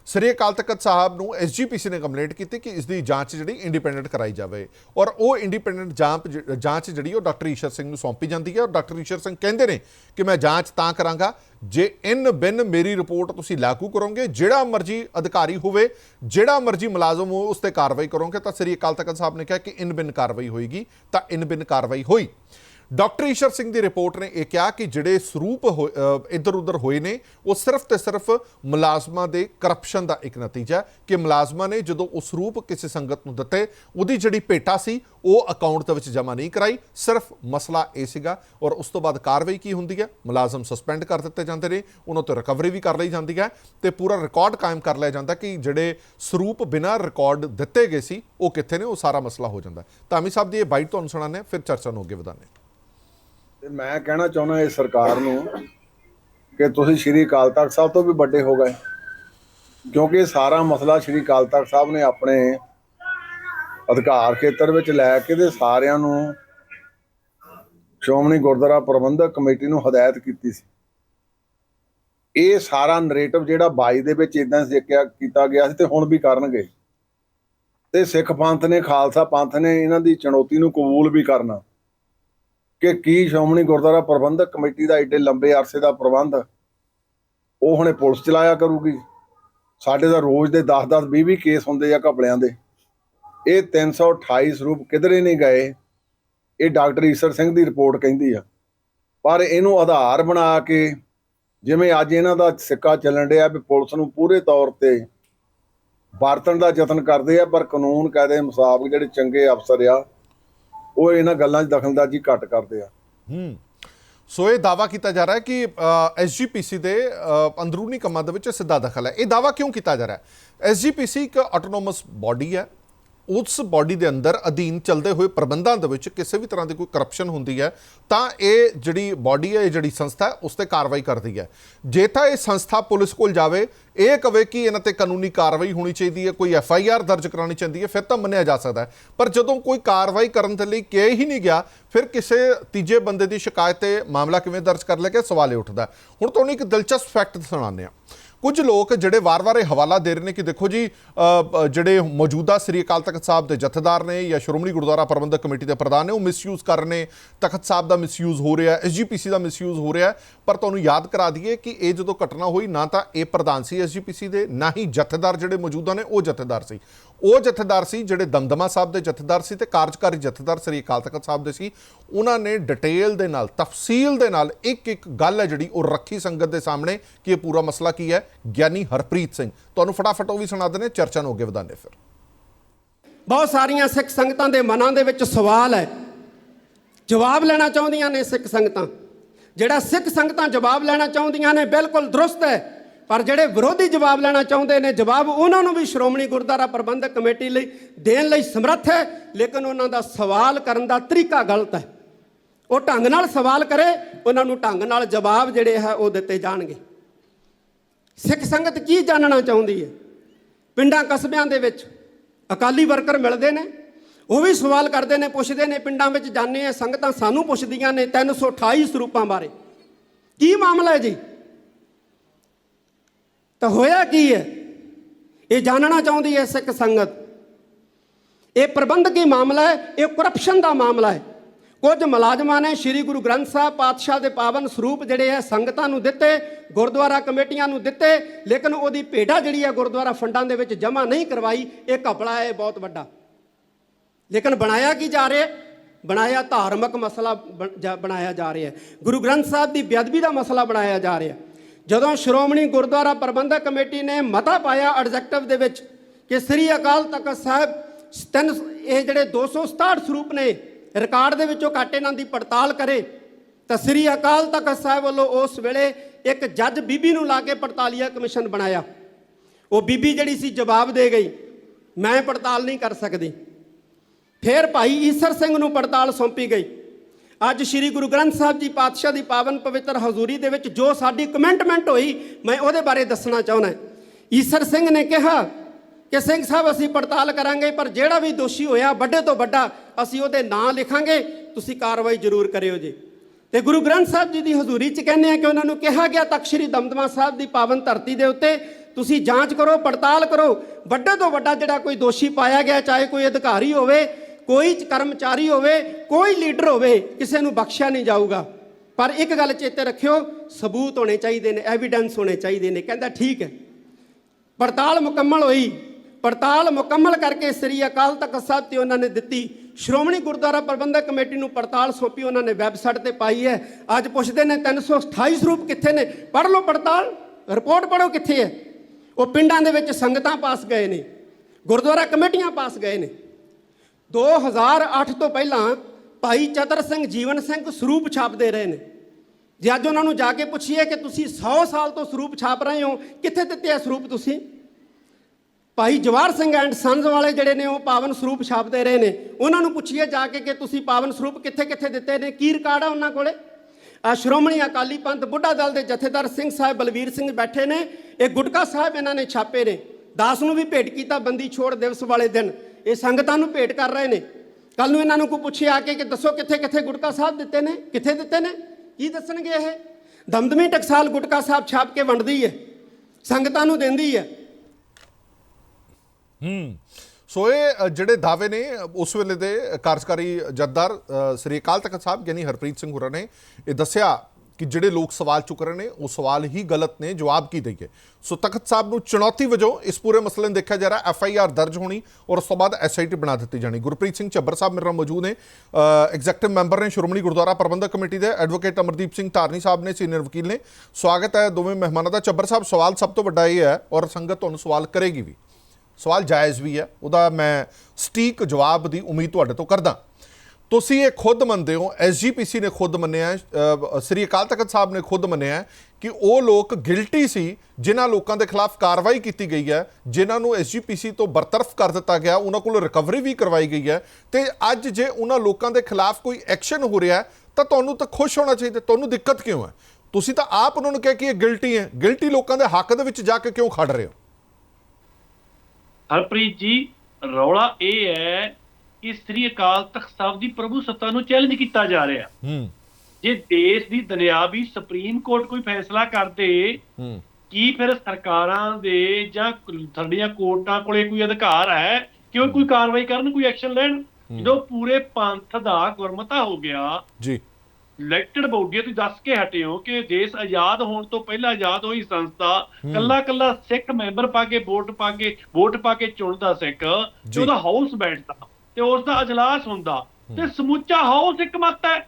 ਸ੍ਰੀ ਅਕਾਲ ਤਖਤ ਸਾਹਿਬ ਨੂੰ ਐਸਜੀਪੀਸੀ ਨੇ ਕੰਪਲੇਂਟ ਕੀਤੀ ਕਿ ਇਸ ਦੀ ਜਾਂਚ ਜਿਹੜੀ ਇੰਡੀਪੈਂਡੈਂਟ ਕਰਾਈ ਜਾਵੇ ਔਰ ਉਹ ਇੰਡੀਪੈਂਡੈਂਟ ਜਾਂਚ ਜਾਂਚ ਜਿਹੜੀ ਉਹ ਡਾਕਟਰ ਈਸ਼ਰ ਸਿੰਘ ਨੂੰ ਸੌਂਪੀ ਜਾਂਦੀ ਹੈ ਔਰ ਡਾਕਟਰ ਈਸ਼ਰ ਸਿੰਘ ਕਹਿੰਦੇ ਨੇ ਕਿ ਮੈਂ ਜਾਂਚ ਤਾਂ ਕਰਾਂਗਾ, ਜੇ ਇਨ ਬਿਨ ਮੇਰੀ ਰਿਪੋਰਟ ਤੁਸੀਂ ਲਾਗੂ ਕਰੋਗੇ, ਜਿਹੜਾ ਮਰਜ਼ੀ ਅਧਿਕਾਰੀ ਹੋਵੇ, ਜਿਹੜਾ ਮਰਜ਼ੀ ਮੁਲਾਜ਼ਮ ਹੋ ਉਸ ਤੇ ਕਾਰਵਾਈ ਕਰੋਗੇ, ਤਾਂ ਸ੍ਰੀ ਅਕਾਲ ਤਖਤ ਸਾਹਿਬ ਨੇ ਕਿਹਾ ਕਿ ਇਨ ਬਿਨ ਕਾਰਵਾਈ ਹੋਏਗੀ, ਤਾਂ ਇਨ ਬਿਨ ਕਾਰਵਾਈ ਹੋਈ। ਡਾਕਟਰ ਈਸ਼ਰ ਸਿੰਘ ਦੀ ਰਿਪੋਰਟ ਨੇ ਇਹ ਕਿਹਾ ਕਿ ਜਿਹੜੇ ਸਰੂਪ ਇੱਧਰ ਉੱਧਰ ਹੋਏ ਨੇ, ਉਹ ਸਿਰਫ ਤੇ ਸਿਰਫ ਮੁਲਾਜ਼ਮਾਂ ਦੇ ਕਰਪਸ਼ਨ ਦਾ ਇੱਕ ਨਤੀਜਾ ਕਿ ਮੁਲਾਜ਼ਮਾਂ ਨੇ ਜਦੋਂ ਉਹ ਸਰੂਪ ਕਿਸੇ ਸੰਗਤ ਨੂੰ ਦਿੱਤੇ, ਉਹਦੀ ਜਿਹੜੀ ਭੇਟਾ ਸੀ, ਉਹ ਅਕਾਊਂਟ ਦੇ ਵਿੱਚ ਜਮ੍ਹਾਂ ਨਹੀਂ ਕਰਾਈ, ਸਿਰਫ ਮਸਲਾ ਇਹ ਸੀਗਾ ਔਰ ਉਸ ਤੋਂ ਬਾਅਦ ਕਾਰਵਾਈ ਕੀ ਹੁੰਦੀ ਹੈ? ਮੁਲਾਜ਼ਮ ਸਸਪੈਂਡ ਕਰ ਦਿੱਤੇ ਜਾਂਦੇ ਨੇ, ਉਹਨਾਂ ਤੋਂ ਰਿਕਵਰੀ ਵੀ ਕਰ ਲਈ ਜਾਂਦੀ ਹੈ ਤੇ ਪੂਰਾ ਰਿਕਾਰਡ ਕਾਇਮ ਕਰ ਲਿਆ ਜਾਂਦਾ ਕਿ ਜਿਹੜੇ ਸਰੂਪ ਬਿਨਾਂ ਰਿਕਾਰਡ ਦਿੱਤੇ ਗਏ ਸੀ, ਉਹ ਕਿੱਥੇ ਨੇ? ਉਹ ਸਾਰਾ ਮਸਲਾ ਹੋ ਜਾਂਦਾ ਧਾਮੀ ਸਾਹਿਬ ਦੀ ਇਹ ਬਾਈਟ ਤੁਹਾਨੂੰ ਸੁਣਾਉਂਦੇ ਹਾਂ, ਫਿਰ ਚਰਚਾ ਨੂੰ ਅੱਗੇ ਵਧਾਉਂਦੇ ਹਾਂ। ਤੇ ਮੈਂ ਕਹਿਣਾ ਚਾਹੁੰਦਾ ਇਸ ਸਰਕਾਰ ਨੂੰ ਕਿ ਤੁਸੀਂ ਸ਼੍ਰੀ ਅਕਾਲ ਤਖਤ ਸਾਹਿਬ ਤੋਂ ਵੀ ਵੱਡੇ ਹੋ ਗਏ। ਕਿਉਂਕਿ ਸਾਰਾ ਮਸਲਾ ਸ਼੍ਰੀ ਅਕਾਲ ਤਖਤ ਸਾਹਿਬ ਨੇ ਆਪਣੇ ਅਧਿਕਾਰ ਖੇਤਰ ਵਿੱਚ ਲੈ ਕੇ ਤੇ ਸਾਰਿਆਂ ਨੂੰ ਸ਼੍ਰੋਮਣੀ ਗੁਰਦੁਆਰਾ ਪ੍ਰਬੰਧਕ ਕਮੇਟੀ ਨੂੰ ਹਦਾਇਤ ਕੀਤੀ ਸੀ। ਇਹ ਸਾਰਾ ਨਰੇਟਿਵ ਜਿਹੜਾ 22 ਦੇ ਵਿੱਚ ਇਦਾਂ ਸਿੱਕਿਆ ਕੀਤਾ ਗਿਆ ਸੀ ਤੇ ਹੁਣ ਵੀ ਕਰਨਗੇ। ਤੇ ਸਿੱਖ ਪੰਥ ਨੇ, ਖਾਲਸਾ ਪੰਥ ਨੇ ਇਹਨਾਂ ਦੀ ਚੁਣੌਤੀ ਨੂੰ ਕਬੂਲ ਵੀ ਕਰਨਾ। ਕਿ ਕੀ ਸ਼੍ਰੋਮਣੀ ਗੁਰਦੁਆਰਾ ਪ੍ਰਬੰਧਕ ਕਮੇਟੀ ਦਾ ਏਡੇ ਲੰਬੇ ਅਰਸੇ ਦਾ ਪ੍ਰਬੰਧ ਉਹ ਹੁਣੇ ਪੁਲਿਸ ਚਲਾਇਆ ਕਰੂਗੀ। ਸਾਡੇ ਦਾ ਰੋਜ਼ ਦੇ 10-10 20-20 ਕੇਸ ਹੁੰਦੇ ਆ ਘਪਲਿਆਂ ਦੇ। ਇਹ 328 ਸਰੂਪ ਕਿਧਰੇ ਨਹੀਂ ਗਏ। ਇਹ ਡਾਕਟਰ ਈਸ਼ਰ ਸਿੰਘ ਦੀ ਰਿਪੋਰਟ ਕਹਿੰਦੀ ਆ। ਪਰ ਇਹਨੂੰ ਆਧਾਰ ਬਣਾ ਕੇ ਜਿਵੇਂ ਅੱਜ ਇਹਨਾਂ ਦਾ ਸਿੱਕਾ ਚੱਲਣ ਡਿਆ ਵੀ ਪੁਲਿਸ ਨੂੰ ਪੂਰੇ ਤੌਰ ਤੇ ਵਰਤਣ ਦਾ ਯਤਨ ਕਰਦੇ ਆ, ਪਰ ਕਾਨੂੰਨ ਕਾਇਦੇ ਮੁਤਾਬਕ ਜਿਹੜੇ ਚੰਗੇ ਅਫਸਰ ਆ ਉਹ ਇਹਨਾਂ ਗੱਲਾਂ 'ਚ ਦਖਲਅੰਦਾਜ਼ੀ ਘੱਟ ਕਰਦੇ ਆ। ਹੂੰ। ਸੋ ਇਹ ਦਾਵਾ ਕੀਤਾ ਜਾ ਰਿਹਾ ਹੈ ਕਿ ਐਸਜੀਪੀਸੀ ਦੇ ਅੰਦਰੂਨੀ ਕੰਮਾਂ ਦੇ ਵਿੱਚ ਸਿੱਧਾ ਦਖਲ ਹੈ। ਇਹ ਦਾਵਾ ਕਿਉਂ ਕੀਤਾ ਜਾ ਰਿਹਾ ਹੈ? ਐਸਜੀਪੀਸੀ ਇੱਕ ਆਟੋਨੋਮਸ ਬਾਡੀ ਹੈ। ਉਸ ਬਾਡੀ ਦੇ ਅੰਦਰ ਅਧੀਨ ਚੱਲਦੇ ਹੋਏ ਪ੍ਰਬੰਧਾਂ ਦੇ ਵਿੱਚ ਕਿਸੇ ਵੀ ਤਰ੍ਹਾਂ ਦੀ ਕੋਈ ਕਰਪਸ਼ਨ ਹੁੰਦੀ ਹੈ, ਤਾਂ ਇਹ ਜਿਹੜੀ ਬਾਡੀ ਹੈ, ਇਹ ਜਿਹੜੀ ਸੰਸਥਾ ਉਸ ਤੇ ਕਾਰਵਾਈ ਕਰਦੀ ਹੈ। ਜੇ ਤਾਂ ਇਹ ਸੰਸਥਾ ਪੁਲਿਸ ਕੋਲ ਜਾਵੇ, ਇਹ ਕਵੇ ਕਿ ਇਹਨਾਂ ਤੇ ਕਾਨੂੰਨੀ ਕਾਰਵਾਈ ਹੋਣੀ ਚਾਹੀਦੀ ਹੈ, ਕੋਈ ਐਫ ਆਈ ਆਰ ਦਰਜ ਕਰਾਉਣੀ ਚਾਹੀਦੀ ਹੈ, ਫਿਰ ਤਾਂ ਮੰਨਿਆ ਜਾ ਸਕਦਾ ਹੈ। ਪਰ ਜਦੋਂ ਕੋਈ ਕਾਰਵਾਈ ਕਰਨ ਦੇ ਲਈ ਕਿਹਾ ਹੀ ਨਹੀਂ ਗਿਆ, ਫਿਰ ਕਿਸੇ ਤੀਜੇ ਬੰਦੇ ਦੀ ਸ਼ਿਕਾਇਤ ਤੇ ਮਾਮਲਾ ਕਿਵੇਂ ਦਰਜ ਕਰ ਲਿਆ ਕਿ ਸਵਾਲ ਇਹ ਉੱਠਦਾ ਹੁਣ ਤੁਹਾਨੂੰ ਇੱਕ ਦਿਲਚਸਪ ਫੈਕਟ ਸੁਣਾਉਂਦੇ ਹਾਂ। ਕੁਝ ਲੋਕ ਜਿਹੜੇ ਵਾਰ-ਵਾਰ ਇਹ ਹਵਾਲਾ ਦੇ ਰਹੇ ਨੇ ਕਿ ਦੇਖੋ ਜੀ ਜਿਹੜੇ ਮੌਜੂਦਾ ਸ੍ਰੀ ਅਕਾਲ ਤਖਤ ਸਾਹਿਬ ਦੇ ਜਥੇਦਾਰ ਨੇ ਜਾਂ ਸ਼੍ਰੋਮਣੀ ਗੁਰਦੁਆਰਾ ਪ੍ਰਬੰਧਕ ਕਮੇਟੀ ਦੇ ਪ੍ਰਧਾਨ ਨੇ, ਉਹ ਮਿਸਯੂਜ਼ ਕਰ ਰਹੇ ਨੇ। ਤਖਤ ਸਾਹਿਬ ਦਾ ਮਿਸਯੂਜ਼ ਹੋ ਰਿਹਾ ਹੈ ਐਸਜੀਪੀਸੀ ਦਾ ਮਿਸਯੂਜ਼ ਹੋ ਰਿਹਾ। ਪਰ ਤੁਹਾਨੂੰ ਯਾਦ ਕਰਾ ਦਈਏ ਕਿ ਇਹ ਜਦੋਂ ਘਟਨਾ ਹੋਈ, ਨਾ ਤਾਂ ਇਹ ਪ੍ਰਧਾਨ ਸੀ ਐਸਜੀਪੀਸੀ ਦੇ, ਨਾ ਹੀ ਜਥੇਦਾਰ ਜਿਹੜੇ ਮੌਜੂਦਾ ਨੇ, ਉਹ ਜਥੇਦਾਰ ਸੀ। ਉਹ ਜਥੇਦਾਰ ਸੀ ਜਿਹੜੇ ਦਮਦਮਾ ਸਾਹਿਬ ਦੇ ਜਥੇਦਾਰ ਸੀ ਤੇ ਕਾਰਜਕਾਰੀ ਜਥੇਦਾਰ ਸ੍ਰੀ ਅਕਾਲ ਤਖਤ ਸਾਹਿਬ ਦੇ ਸੀ। ਉਹਨਾਂ ਨੇ ਡਿਟੇਲ ਦੇ ਨਾਲ, ਤਫਸੀਲ ਦੇ ਨਾਲ ਇੱਕ ਇੱਕ ਗੱਲ ਹੈ ਜਿਹੜੀ ਉਹ ਰੱਖੀ ਸੰਗਤ ਦੇ ਸਾਹਮਣੇ ਕਿ ਇਹ ਪੂਰਾ ਮਸਲਾ ਕੀ ਹੈ। ਗਿਆਨੀ ਹਰਪ੍ਰੀਤ ਸਿੰਘ। ਤੁਹਾਨੂੰ ਫਟਾਫਟ ਉਹ ਵੀ ਸੁਣਾ ਦਿੰਦੇ ਚਰਚਾ ਨੂੰ ਅੱਗੇ ਵਧਾਉਂਦੇ ਫਿਰ। ਬਹੁਤ ਸਾਰੀਆਂ ਸਿੱਖ ਸੰਗਤਾਂ ਦੇ ਮਨਾਂ ਦੇ ਵਿੱਚ ਸਵਾਲ ਹੈ। ਜਵਾਬ ਲੈਣਾ ਚਾਹੁੰਦੀਆਂ ਨੇ ਸਿੱਖ ਸੰਗਤਾਂ। ਜਿਹੜਾ ਸਿੱਖ ਸੰਗਤਾਂ ਜਵਾਬ ਲੈਣਾ ਚਾਹੁੰਦੀਆਂ ਨੇ ਬਿਲਕੁਲ ਦਰੁਸਤ ਹੈ, ਪਰ ਜਿਹੜੇ ਵਿਰੋਧੀ ਜਵਾਬ ਲੈਣਾ ਚਾਹੁੰਦੇ ਨੇ, ਜਵਾਬ ਉਹਨਾਂ ਨੂੰ ਵੀ ਸ਼੍ਰੋਮਣੀ ਗੁਰਦੁਆਰਾ ਪ੍ਰਬੰਧਕ ਕਮੇਟੀ ਲਈ ਦੇਣ ਲਈ ਸਮਰੱਥ ਹੈ, ਲੇਕਿਨ ਉਹਨਾਂ ਦਾ ਸਵਾਲ ਕਰਨ ਦਾ ਤਰੀਕਾ ਗਲਤ ਹੈ। ਉਹ ਢੰਗ ਨਾਲ ਸਵਾਲ ਕਰੇ, ਉਹਨਾਂ ਨੂੰ ਢੰਗ ਨਾਲ ਜਵਾਬ ਜਿਹੜੇ ਹੈ ਉਹ ਦਿੱਤੇ ਜਾਣਗੇ। ਸਿੱਖ ਸੰਗਤ ਕੀ ਜਾਣਨਾ ਚਾਹੁੰਦੀ ਹੈ? ਪਿੰਡਾਂ ਕਸਬਿਆਂ ਦੇ ਵਿੱਚ ਅਕਾਲੀ ਵਰਕਰ ਮਿਲਦੇ ਨੇ, ਉਹ ਵੀ ਸਵਾਲ ਕਰਦੇ ਨੇ, ਪੁੱਛਦੇ ਨੇ, ਪਿੰਡਾਂ ਵਿੱਚ ਜਾਂਦੇ ਆ ਸੰਗਤਾਂ ਸਾਨੂੰ ਪੁੱਛਦੀਆਂ ਨੇ 328 ਸਰੂਪਾਂ ਬਾਰੇ। ਕੀ ਮਾਮਲਾ ਹੈ ਜੀ? ਤਾਂ ਹੋਇਆ ਕੀ ਹੈ? ਇਹ ਜਾਣਨਾ ਚਾਹੁੰਦੀ ਹੈ ਸਿੱਖ ਸੰਗਤ। ਇਹ ਪ੍ਰਬੰਧਕੀ ਮਾਮਲਾ ਹੈ, ਇਹ ਕਰਪਸ਼ਨ ਦਾ ਮਾਮਲਾ ਹੈ। ਕੁਝ ਮੁਲਾਜ਼ਮਾਂ ਨੇ ਸ੍ਰੀ ਗੁਰੂ ਗ੍ਰੰਥ ਸਾਹਿਬ ਪਾਤਸ਼ਾਹ ਦੇ ਪਾਵਨ ਸਰੂਪ ਜਿਹੜੇ ਹੈ ਸੰਗਤਾਂ ਨੂੰ ਦਿੱਤੇ, ਗੁਰਦੁਆਰਾ ਕਮੇਟੀਆਂ ਨੂੰ ਦਿੱਤੇ, ਲੇਕਿਨ ਉਹਦੀ ਭੇਟਾ ਜਿਹੜੀ ਹੈ ਗੁਰਦੁਆਰਾ ਫੰਡਾਂ ਦੇ ਵਿੱਚ ਜਮ੍ਹਾਂ ਨਹੀਂ ਕਰਵਾਈ। ਇਹ ਘਪਲਾ ਹੈ ਬਹੁਤ ਵੱਡਾ। ਲੇਕਿਨ ਬਣਾਇਆ ਕੀ ਜਾ ਰਿਹਾ? ਬਣਾਇਆ ਧਾਰਮਿਕ ਮਸਲਾ ਬਣ- ਜਾ- ਬਣਾਇਆ ਜਾ ਰਿਹਾ। ਗੁਰੂ ਗ੍ਰੰਥ ਸਾਹਿਬ ਦੀ ਬੇਅਦਬੀ ਦਾ ਮਸਲਾ ਬਣਾਇਆ ਜਾ ਰਿਹਾ। ਜਦੋਂ ਸ਼੍ਰੋਮਣੀ ਗੁਰਦੁਆਰਾ ਪ੍ਰਬੰਧਕ ਕਮੇਟੀ ਨੇ ਮਤਾ ਪਾਇਆ ਐਡਜੈਕਟਿਵ ਦੇ ਵਿੱਚ ਕਿ ਸ੍ਰੀ ਅਕਾਲ ਤਖਤ ਸਾਹਿਬ ਤਿੰਨ ਇਹ ਜਿਹੜੇ 267 ਸਰੂਪ ਨੇ ਰਿਕਾਰਡ ਦੇ ਵਿੱਚੋਂ ਘੱਟ ਇਹਨਾਂ ਦੀ ਪੜਤਾਲ ਕਰੇ, ਤਾਂ ਸ੍ਰੀ ਅਕਾਲ ਤਖਤ ਸਾਹਿਬ ਵੱਲੋਂ ਉਸ ਵੇਲੇ ਇੱਕ ਜੱਜ ਬੀਬੀ ਨੂੰ ਲਾ ਕੇ ਪੜਤਾਲੀਆ ਕਮਿਸ਼ਨ ਬਣਾਇਆ। ਉਹ ਬੀਬੀ ਜਿਹੜੀ ਸੀ ਜਵਾਬ ਦੇ ਗਈ, ਮੈਂ ਪੜਤਾਲ ਨਹੀਂ ਕਰ ਸਕਦੀ। ਫਿਰ ਭਾਈ ਈਸਰ ਸਿੰਘ ਨੂੰ ਪੜਤਾਲ ਸੌਂਪੀ ਗਈ। ਅੱਜ ਸ੍ਰੀ ਗੁਰੂ ਗ੍ਰੰਥ ਸਾਹਿਬ ਜੀ ਪਾਤਸ਼ਾਹ ਦੀ ਪਾਵਨ ਪਵਿੱਤਰ ਹਜ਼ੂਰੀ ਦੇ ਵਿੱਚ ਜੋ ਸਾਡੀ ਕਮੈਂਟਮੈਂਟ ਹੋਈ, ਮੈਂ ਉਹਦੇ ਬਾਰੇ ਦੱਸਣਾ ਚਾਹੁੰਦਾ। ਈਸਰ ਸਿੰਘ ਨੇ ਕਿਹਾ ਕਿ ਸਿੰਘ ਸਾਹਿਬ ਅਸੀਂ ਪੜਤਾਲ ਕਰਾਂਗੇ, ਪਰ ਜਿਹੜਾ ਵੀ ਦੋਸ਼ੀ ਹੋਇਆ, ਵੱਡੇ ਤੋਂ ਵੱਡਾ ਅਸੀਂ ਉਹਦੇ ਨਾਂ ਲਿਖਾਂਗੇ। ਤੁਸੀਂ ਕਾਰਵਾਈ ਜ਼ਰੂਰ ਕਰਿਓ ਜੀ। ਤੇ ਗੁਰੂ ਗ੍ਰੰਥ ਸਾਹਿਬ ਜੀ ਦੀ ਹਜ਼ੂਰੀ 'ਚ ਕਹਿੰਦੇ ਆ ਕਿ ਉਹਨਾਂ ਨੂੰ ਕਿਹਾ ਗਿਆ ਤਖਤ ਸ੍ਰੀ ਦਮਦਮਾ ਸਾਹਿਬ ਦੀ ਪਾਵਨ ਧਰਤੀ ਦੇ ਉੱਤੇ ਤੁਸੀਂ ਜਾਂਚ ਕਰੋ, ਪੜਤਾਲ ਕਰੋ। ਵੱਡੇ ਤੋਂ ਵੱਡਾ ਜਿਹੜਾ ਕੋਈ ਦੋਸ਼ੀ ਪਾਇਆ ਗਿਆ, ਚਾਹੇ ਕੋਈ ਅਧਿਕਾਰੀ ਹੋਵੇ, ਕੋਈ ਕਰਮਚਾਰੀ ਹੋਵੇ, ਕੋਈ ਲੀਡਰ ਹੋਵੇ, ਕਿਸੇ ਨੂੰ ਬਖਸ਼ਿਆ ਨਹੀਂ ਜਾਊਗਾ। ਪਰ ਇੱਕ ਗੱਲ ਚੇਤੇ ਰੱਖਿਓ, ਸਬੂਤ ਹੋਣੇ ਚਾਹੀਦੇ ਨੇ ਐਵੀਡੈਂਸ ਹੋਣੇ ਚਾਹੀਦੇ ਨੇ। ਕਹਿੰਦਾ ਠੀਕ ਹੈ। ਪੜਤਾਲ ਮੁਕੰਮਲ ਹੋਈ। ਪੜਤਾਲ ਮੁਕੰਮਲ ਕਰਕੇ ਸ੍ਰੀ ਅਕਾਲ ਤਖਤ ਸਾਹਿਬ ਤੇ ਉਹਨਾਂ ਨੇ ਦਿੱਤੀ। ਸ਼੍ਰੋਮਣੀ ਗੁਰਦੁਆਰਾ ਪ੍ਰਬੰਧਕ ਕਮੇਟੀ ਨੂੰ ਪੜਤਾਲ ਸੌਂਪੀ, ਉਹਨਾਂ ਨੇ ਵੈਬਸਾਈਟ ਤੇ ਪਾਈ ਹੈ। ਅੱਜ ਪੁੱਛਦੇ ਨੇ 328 ਸਰੂਪ ਕਿੱਥੇ ਨੇ? ਪੜ੍ਹ ਲਓ ਪੜਤਾਲ, ਰਿਪੋਰਟ ਪੜ੍ਹੋ ਕਿੱਥੇ ਹੈ? ਉਹ ਪਿੰਡਾਂ ਦੇ ਵਿੱਚ ਸੰਗਤਾਂ ਪਾਸ ਗਏ ਨੇ, ਗੁਰਦੁਆਰਾ ਕਮੇਟੀਆਂ ਪਾਸ ਗਏ ਨੇ। 2008 ਤੋਂ ਪਹਿਲਾਂ ਭਾਈ ਚਤਰ ਸਿੰਘ, ਜੀਵਨ ਸਿੰਘ ਸਰੂਪ ਛਾਪਦੇ ਰਹੇ ਨੇ। ਜੇ ਅੱਜ ਉਹਨਾਂ ਨੂੰ ਜਾ ਕੇ ਪੁੱਛੀਏ ਕਿ ਤੁਸੀਂ 100 ਸਾਲ ਤੋਂ ਸਰੂਪ ਛਾਪ ਰਹੇ ਹੋ, ਕਿੱਥੇ ਦਿੱਤੇ ਆ ਸਰੂਪ ਤੁਸੀਂ? ਭਾਈ ਜਵਾਰ ਸਿੰਘ ਐਂਡ ਸੰਸ ਵਾਲੇ ਜਿਹੜੇ ਨੇ ਉਹ ਪਾਵਨ ਸਰੂਪ ਛਾਪਦੇ ਰਹੇ ਨੇ। ਉਹਨਾਂ ਨੂੰ ਪੁੱਛੀਏ ਜਾ ਕੇ ਕਿ ਤੁਸੀਂ ਪਾਵਨ ਸਰੂਪ ਕਿੱਥੇ ਕਿੱਥੇ ਦਿੱਤੇ ਨੇ? ਕੀ ਰਿਕਾਰਡ ਆ ਉਹਨਾਂ ਕੋਲੇ? ਆ ਸ਼੍ਰੋਮਣੀ ਅਕਾਲੀ ਪੰਥ ਬੁੱਢਾ ਦਲ ਦੇ ਜਥੇਦਾਰ ਸਿੰਘ ਸਾਹਿਬ ਬਲਵੀਰ ਸਿੰਘ ਬੈਠੇ ਨੇ। ਇਹ ਗੁਟਕਾ ਸਾਹਿਬ ਇਹਨਾਂ ਨੇ ਛਾਪੇ ਨੇ। ਦਾਸ ਨੂੰ ਵੀ ਭੇਟ ਕੀਤਾ ਬੰਦੀ ਛੋੜ ਦਿਵਸ ਵਾਲੇ ਦਿਨ। ਇਹ ਸੰਗਤਾਂ ਨੂੰ ਭੇਟ ਕਰ ਰਹੇ ਨੇ। ਕੱਲ ਨੂੰ ਇਹਨਾਂ ਨੂੰ ਕੋਈ ਪੁੱਛੇ ਆ ਕੇ ਕਿ ਦੱਸੋ ਕਿੱਥੇ ਕਿੱਥੇ ਗੁਟਕਾ ਸਾਹਿਬ ਦਿੱਤੇ ਨੇ? ਕਿੱਥੇ ਦਿੱਤੇ ਨੇ? ਕੀ ਦੱਸਣਗੇ ਇਹ? ਦਮਦਮੀ ਟਕਸਾਲ ਗੁਟਕਾ ਸਾਹਿਬ ਛਾਪ ਕੇ ਵੰਡਦੀ ਹੈ। ਸੰਗਤਾਂ ਨੂੰ ਦਿੰਦੀ ਹੈ। ਸੋ ਇਹ ਜਿਹੜੇ ਦਾਅਵੇ ਨੇ ਉਸ ਵੇਲੇ ਦੇ ਕਾਰਜਕਾਰੀ ਜੱਦਾਰ ਸ੍ਰੀ ਅਕਾਲ ਤਖਤ ਸਾਹਿਬ ਯਾਨੀ ਹਰਪ੍ਰੀਤ ਸਿੰਘ ਹੁਰਾ ਨੇ ਇਹ ਦੱਸਿਆ ਕਿ ਜਿਹੜੇ ਲੋਕ ਸਵਾਲ ਚੁੱਕ ਰਹੇ ਨੇ, ਉਹ ਸਵਾਲ ਹੀ ਗਲਤ ਨੇ, ਜਵਾਬ ਕੀ ਦਈਏ। ਸੋ ਤਖਤ ਸਾਹਿਬ ਨੂੰ ਚੁਣੌਤੀ ਵਜੋਂ ਇਸ ਪੂਰੇ ਮਸਲੇ ਨੂੰ ਦੇਖਿਆ ਜਾ ਰਿਹਾ, ਐਫ ਆਈ ਆਰ ਦਰਜ ਹੋਣੀ ਔਰ ਉਸ ਤੋਂ ਬਾਅਦ ਐਸ ਆਈ ਟੀ ਬਣਾ ਦਿੱਤੀ ਜਾਣੀ। ਗੁਰਪ੍ਰੀਤ ਸਿੰਘ ਚੱਬਰ ਸਾਹਿਬ ਮੇਰੇ ਨਾਲ ਮੌਜੂਦ ਨੇ ਐਗਜ਼ੈਕਟਿਵ ਮੈਂਬਰ ਨੇ ਸ਼੍ਰੋਮਣੀ ਗੁਰਦੁਆਰਾ ਪ੍ਰਬੰਧਕ ਕਮੇਟੀ ਦੇ ਐਡਵੋਕੇਟ ਅਮਰਦੀਪ ਸਿੰਘ ਧਾਰਨੀ ਸਾਹਿਬ ਨੇ ਸੀਨੀਅਰ ਵਕੀਲ ਨੇ। ਸਵਾਗਤ ਹੈ ਦੋਵੇਂ ਮਹਿਮਾਨਾਂ ਦਾ। ਚੱਬਰ ਸਾਹਿਬ, ਸਵਾਲ ਸਭ ਤੋਂ ਵੱਡਾ ਇਹ ਹੈ ਔਰ ਸੰਗਤ ਤੁਹਾਨੂੰ ਸਵਾਲ ਕਰੇਗੀ ਵੀ। ਸਵਾਲ ਜਾਇਜ਼ ਵੀ ਹੈ, ਉਹਦਾ ਮੈਂ ਸਟੀਕ ਜਵਾਬ ਦੀ ਉਮੀਦ ਤੁਹਾਡੇ ਤੋਂ ਕਰਦਾ। ਤੁਸੀਂ ਇਹ ਖੁਦ ਮੰਨਦੇ ਹੋ ਐਸਜੀਪੀਸੀ ਨੇ ਖੁਦ ਮੰਨਿਆ ਸ੍ਰੀ ਅਕਾਲ ਤਖਤ ਸਾਹਿਬ ਨੇ ਖੁਦ ਮੰਨਿਆ ਕਿ ਉਹ ਲੋਕ ਗਿਲਟੀ ਸੀ, ਜਿਨ੍ਹਾਂ ਲੋਕਾਂ ਦੇ ਖਿਲਾਫ ਕਾਰਵਾਈ ਕੀਤੀ ਗਈ ਹੈ, ਜਿਨ੍ਹਾਂ ਨੂੰ ਐਸਜੀਪੀਸੀ ਤੋਂ ਬਰਤਰਫ ਕਰ ਦਿੱਤਾ ਗਿਆ, ਉਹਨਾਂ ਕੋਲ ਰਿਕਵਰੀ ਵੀ ਕਰਵਾਈ ਗਈ ਹੈ। ਤੇ ਅੱਜ ਜੇ ਉਹਨਾਂ ਲੋਕਾਂ ਦੇ ਖਿਲਾਫ ਕੋਈ ਐਕਸ਼ਨ ਹੋ ਰਿਹਾ ਤਾਂ ਤੁਹਾਨੂੰ ਤਾਂ ਖੁਸ਼ ਹੋਣਾ ਚਾਹੀਦਾ, ਤੁਹਾਨੂੰ ਦਿੱਕਤ ਕਿਉਂ ਹੈ? ਤੁਸੀਂ ਤਾਂ ਆਪ ਉਹਨਾਂ ਨੂੰ ਕਹਿ ਕਿ ਇਹ ਗਿਲਟੀ ਹੈ, ਗਿਲਟੀ ਲੋਕਾਂ ਦੇ ਹੱਕ ਦੇ ਵਿੱਚ ਜਾ ਕੇ ਕਿਉਂ ਖੜ ਰਹੇ ਹੋ? ਹਰਪ੍ਰੀਤ ਜੀ ਰੌਲਾ ਇਹ ਹੈ ਕਿ ਸ੍ਰੀ ਅਕਾਲ ਤਖਤ ਸਾਹਿਬ ਦੀ ਪ੍ਰਭੂ ਸੱਤਾ ਨੂੰ ਚੈਲੰਜ ਕੀਤਾ ਜਾ ਰਿਹਾ। ਹੂੰ। ਜੇ ਦੇਸ਼ ਦੀ ਦੁਨਿਆਵੀ ਸੁਪਰੀਮ ਕੋਰਟ ਕੋਈ ਫੈਸਲਾ ਕਰਦੇ ਹੂੰ। ਕੀ ਫਿਰ ਸਰਕਾਰਾਂ ਦੇ ਜਾਂ ਸਾਡੀਆਂ ਕੋਰਟਾਂ ਕੋਲੇ ਕੋਈ ਅਧਿਕਾਰ ਹੈ ਕਿ ਉਹ ਕੋਈ ਕਾਰਵਾਈ ਕਰਨ ਕੋਈ ਐਕਸ਼ਨ ਲੈਣ? ਜਦੋਂ ਪੂਰੇ ਪੰਥ ਦਾ ਗੁਰਮਤਾ ਹੋ ਗਿਆ ਜੀ। ਇਲੈਕਟਡ ਬੋਡੀ ਤੁਸੀਂ ਦੱਸ ਕੇ ਹਟੇ ਹੋ ਕਿ ਦੇਸ਼ ਆਜ਼ਾਦ ਹੋਣ ਤੋਂ ਪਹਿਲਾਂ ਆਜ਼ਾਦ ਹੋਈ ਸੰਸਥਾ ਕੱਲਾ ਕੱਲਾ ਸਿੱਖ ਮੈਂਬਰ ਪਾ ਕੇ ਵੋਟ ਪਾ ਕੇ ਵੋਟ ਪਾ ਕੇ ਚੁਣਦਾ ਸਿੱਖ। ਤੇ ਉਹਦਾ ਹਾਊਸ ਬੈਠਦਾ ਤੇ ਉਸ ਦਾ ਅਜਲਾਸ ਹੁੰਦਾ ਤੇ ਸਮੁੱਚਾ ਹਾਊਸ ਇੱਕ ਮਤ ਹੈ।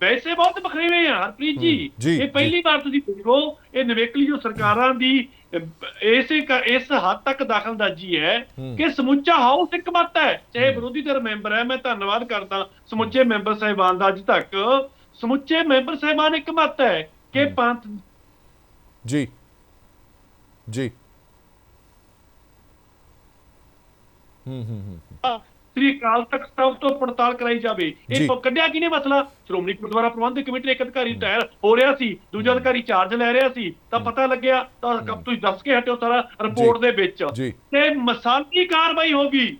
ਵੈਸੇ ਬਹੁਤ ਬਖਰੇਵੇਂ ਆ ਹਰਪ੍ਰੀਤ ਜੀ। ਇਹ ਪਹਿਲੀ ਵਾਰ ਤੁਸੀਂ ਦੇਖੋ ਇਹ ਨਵੇਕਲੀ ਜੋ ਸਰਕਾਰਾਂ ਦੀ ਇਸੇ ਇਸ ਹੱਦ ਤੱਕ ਦਖਲਅੰਦਾਜ਼ੀ ਹੂੰ। ਕਿ ਸਮੁੱਚਾ ਹਾਊਸ ਇੱਕ ਮਤ ਹੈ। ਚਾਹੇ ਵਿਰੋਧੀ ਧਿਰ ਮੈਂਬਰ ਹੈ ਮੈਂ ਧੰਨਵਾਦ ਕਰਦਾ ਸਮੁੱਚੇ ਮੈਂਬਰ ਸਾਹਿਬਾਨ ਦਾ ਅੱਜ ਤੱਕ। ਸਮੁੱਚੇ ਮੈਂਬਰ ਸਾਹਿਬਾਨ ਇੱਕ ਮਤ ਹੈ ਕਿ ਪੰਥ ਜੀ। ਜੀ। ਹੂੰ ਹੂੰ ਹੂੰ ਸ੍ਰੀ ਅਕਾਲ ਤਖਤ ਸਾਹਿਬ ਤੋਂ ਪੜਤਾਲ ਕਰਾਈ ਜਾਵੇ। ਇਹ ਕੱਢਿਆ ਕਿਨੇ ਮਸਲਾ? ਸ਼੍ਰੋਮਣੀ ਗੁਰਦੁਆਰਾ ਪ੍ਰਬੰਧਕ ਕਮੇਟੀ ਦੇ ਇੱਕ ਅਧਿਕਾਰੀ ਰਿਟਾਇਰ ਹੋ ਰਿਹਾ ਸੀ ਦੂਜਾ ਅਧਿਕਾਰੀ ਚਾਰਜ ਲੈ ਰਿਹਾ ਸੀ ਤਾਂ ਪਤਾ ਲੱਗਿਆ ਤਾਂ ਤੁਸੀਂ ਦੱਸ ਕੇ ਹਟਿਓ ਸਾਰਾ ਰਿਪੋਰਟ ਦੇ ਵਿੱਚ। ਤੇ ਮਸਾਲੀ ਕਾਰਵਾਈ ਹੋ ਗਈ।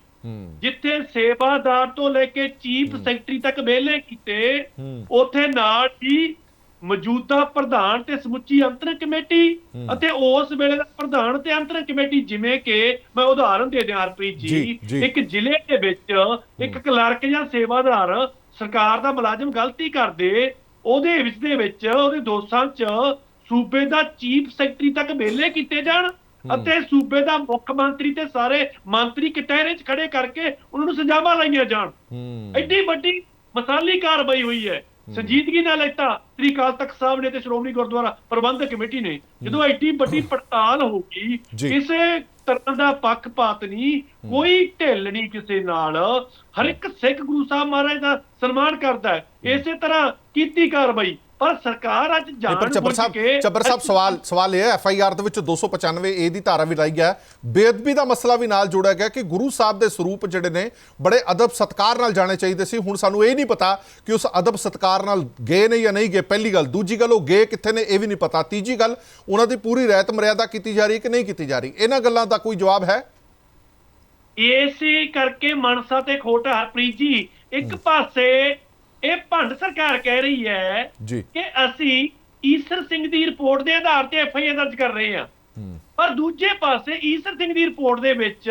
ਜਿੱਥੇ ਸੇਵਾਦਾਰ ਤੋਂ ਲੈ ਕੇ ਚੀਫ ਸੈਕਟਰੀ ਤੱਕ ਵਿਹਲੇ ਕੀਤੇ। ਉਥੇ ਨਾਲ ਹੀ ਮੌਜੂਦਾ ਪ੍ਰਧਾਨ ਤੇ ਸਮੁੱਚੀ ਅੰਤਰੰਗ ਕਮੇਟੀ ਅਤੇ ਉਸ ਵੇਲੇ ਦਾ ਪ੍ਰਧਾਨ ਤੇ ਅੰਤਰੰਗ ਕਮੇਟੀ ਜਿਵੇਂ ਕਿ ਮੈਂ ਉਦਾਹਰਨ ਦੇ ਦਿਆਂ ਹਰਪ੍ਰੀਤ ਜੀ। ਇੱਕ ਜ਼ਿਲ੍ਹੇ ਦੇ ਵਿੱਚ ਇੱਕ ਕਲਰਕ ਜਾਂ ਸੇਵਾਦਾਰ ਸਰਕਾਰ ਦਾ ਮੁਲਾਜ਼ਮ ਗਲਤੀ ਕਰਦੇ ਉਹਦੇ ਵਿੱਚ ਦੇ ਵਿੱਚ ਉਹਦੇ ਦੋਸ਼ਾਂ 'ਚ ਸੂਬੇ ਦਾ ਚੀਫ ਸੈਕਟਰੀ ਤੱਕ ਵਿਹਲੇ ਕੀਤੇ ਜਾਣ। ਅਤੇ ਸੂਬੇ ਦਾ ਮੁੱਖ ਮੰਤਰੀ ਤੇ ਸਾਰੇ ਮੰਤਰੀ ਕਟਹਿਰੇ 'ਚ ਖੜੇ ਕਰਕੇ ਉਹਨਾਂ ਨੂੰ ਸਜ਼ਾਵਾਂ ਲਾਈਆਂ ਜਾਣ। ਐਡੀ ਵੱਡੀ ਮਸਾਲੀ ਕਾਰਵਾਈ ਹੋਈ ਹੈ। ਸੰਜੀਦਗੀ ਨਾਲ ਲੈਤਾ ਸ੍ਰੀ ਅਕਾਲ ਤਖਤ ਸਾਹਿਬ ਨੇ ਤੇ ਸ਼੍ਰੋਮਣੀ ਗੁਰਦੁਆਰਾ ਪ੍ਰਬੰਧਕ ਕਮੇਟੀ ਨੇ ਜਦੋਂ ਐਡੀ ਵੱਡੀ ਪੜਤਾਲ ਹੋ ਗਈ। ਕਿਸੇ ਤਰ੍ਹਾਂ ਦਾ ਪੱਖਪਾਤ ਨਹੀਂ ਕੋਈ ਢਿੱਲ ਨਹੀਂ ਕਿਸੇ ਨਾਲ। ਹਰ ਇੱਕ ਸਿੱਖ ਗੁਰੂ ਸਾਹਿਬ ਮਹਾਰਾਜ ਦਾ ਸਨਮਾਨ ਕਰਦਾ ਹੈ। ਇਸੇ ਤਰ੍ਹਾਂ ਕੀਤੀ ਕਾਰਵਾਈ। ਪਰ ਸਰਕਾਰ ਅੱਜ ਜਾਣ ਚੱਬਰ ਸਾਹਿਬ ਚੱਬਰ ਸਾਹਿਬ ਸਵਾਲ ਸਵਾਲ ਇਹ ਹੈ ਐਫ ਆਈ ਆਰ ਦੇ ਵਿੱਚ 295 ਏ ਦੀ ਧਾਰਾ ਵੀ ਲਾਈ ਗਿਆ ਹੈ। ਬੇਅਦਬੀ ਦਾ ਮਸਲਾ ਵੀ ਨਾਲ ਜੋੜਿਆ ਗਿਆ ਕਿ ਗੁਰੂ ਸਾਹਿਬ ਦੇ ਸਰੂਪ ਜਿਹੜੇ ਨੇ ਬੜੇ ਅਦਬ ਸਤਕਾਰ ਨਾਲ ਜਾਣੇ ਚਾਹੀਦੇ ਸੀ। ਹੁਣ ਸਾਨੂੰ ਇਹ ਨਹੀਂ ਪਤਾ ਕਿ ਉਸ ਅਦਬ ਸਤਕਾਰ ਨਾਲ ਗਏ ਨੇ ਜਾਂ ਨਹੀਂ ਗਏ। ਪਹਿਲੀ ਗੱਲ ਦੂਜੀ ਗੱਲ ਉਹ ਗਏ ਕਿੱਥੇ ਨੇ ਇਹ ਵੀ ਨਹੀਂ ਪਤਾ। ਤੀਜੀ ਗੱਲ ਉਹਨਾਂ ਦੀ ਪੂਰੀ ਰਹਿਤ ਮਰਿਆਦਾ ਕੀਤੀ ਜਾ ਰਹੀ ਹੈ ਕਿ ਨਹੀਂ ਕੀਤੀ ਜਾ ਰਹੀ? ਇਹਨਾਂ ਗੱਲਾਂ ਦਾ ਕੋਈ ਜਵਾਬ ਹੈ? ਇਸੇ ਕਰਕੇ ਮਨਸਾ ਤੇ ਖੋਟਾ ਹਰਪ੍ਰੀਤ ਜੀ ਇੱਕ ਪਾਸੇ ਇਹ ਭੰਡ ਸਰਕਾਰ ਕਹਿ ਰਹੀ ਹੈ ਕਿ ਅਸੀਂ ਈਸਰ ਸਿੰਘ ਦੀ ਰਿਪੋਰਟ ਦੇ ਆਧਾਰ ਤੇ ਐਫ ਆਈ ਆਰ ਦਰਜ ਕਰ ਰਹੇ ਹਾਂ। ਹੂੰ। ਪਰ ਦੂਜੇ ਪਾਸੇ ਈਸਰ ਸਿੰਘ ਦੀ ਰਿਪੋਰਟ ਦੇ ਵਿੱਚ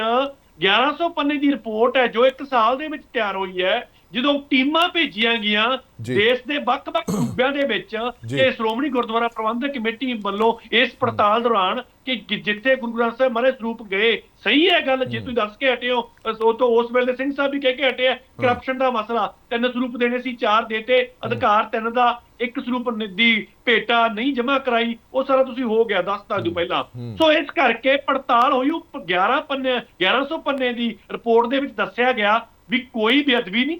1100 ਪੰਨੇ ਦੀ ਰਿਪੋਰਟ ਹੈ ਜੋ ਇੱਕ ਸਾਲ ਦੇ ਵਿੱਚ ਤਿਆਰ ਹੋਈ ਹੈ। ਜਦੋਂ ਟੀਮਾਂ ਭੇਜੀਆਂ ਗਈਆਂ। ਦੇਸ਼ ਦੇ ਵੱਖ-ਵੱਖ ਸੂਬਿਆਂ ਦੇ ਵਿੱਚ। ਇਹ ਸ਼੍ਰੋਮਣੀ ਗੁਰਦੁਆਰਾ ਪ੍ਰਬੰਧਕ ਕਮੇਟੀ ਵੱਲੋਂ ਇਸ ਪੜਤਾਲ ਦੌਰਾਨ ਕਿ ਜਿੱਥੇ ਗੁਰੂ ਗ੍ਰੰਥ ਸਾਹਿਬ ਮਹਾਰਾਜ ਸਰੂਪ ਗਏ ਸਹੀ ਹੈ ਗੱਲ? ਜੇ ਤੁਸੀਂ ਦੱਸ ਕੇ ਹਟੇ ਹੋ ਅਸ- ਉਹ ਤੋਂ ਉਸ ਵੇਲੇ ਸਿੰਘ ਸਾਹਿਬ ਵੀ ਕਹਿ ਕੇ ਹਟੇ ਆ ਕਰਪਸ਼ਨ ਦਾ ਮਸਲਾ ਤਿੰਨ ਸਰੂਪ ਦੇਣੇ ਸੀ ਚਾਰ ਦੇਤੇ ਅਧਿਕਾਰ ਤਿੰਨ ਦਾ ਇੱਕ ਸਰੂਪ ਦੀ ਭੇਟਾ ਨਹੀਂ ਜਮ੍ਹਾਂ ਕਰਾਈ ਉਹ ਸਾਰਾ ਤੁਸੀਂ ਹੋ ਗਿਆ ਦੱਸ ਤਾ ਜੂ ਪਹਿਲਾਂ। ਸੋ ਇਸ ਕਰਕੇ ਪੜਤਾਲ ਹੋਈ ਉਹ 11 ਪੰਨੇ 1100 ਪੰਨੇ ਦੀ ਰਿਪੋਰਟ ਦੇ ਵਿੱਚ ਦੱਸਿਆ ਗਿਆ ਵੀ ਕੋਈ ਬੇਅਦਬੀ ਨਹੀਂ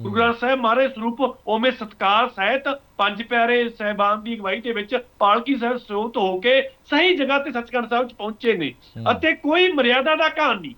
ਗੁਰੂ ਗ੍ਰੰਥ ਸਾਹਿਬ ਮਹਾਰਾਜ ਸਰੂਪ ਉਵੇਂ ਸਤਕਾਰ ਸਹਿਤ ਪੰਜ ਪਿਆਰੇ ਸਹਿਬਾਨ ਦੀ ਅਗਵਾਈ ਦੇ ਵਿੱਚ ਪਾਲਕੀ ਸਾਹਿਬ ਸਰੋਤ ਹੋ ਕੇ ਸਹੀ ਜਗ੍ਹਾ ਤੇ ਸੱਚਖੰਡ ਸਾਹਿਬ ਚ ਪਹੁੰਚੇ ਨੇ। ਅਤੇ ਕੋਈ ਮਰਿਆਦਾ ਦਾ ਘਾਣ ਨਹੀਂ।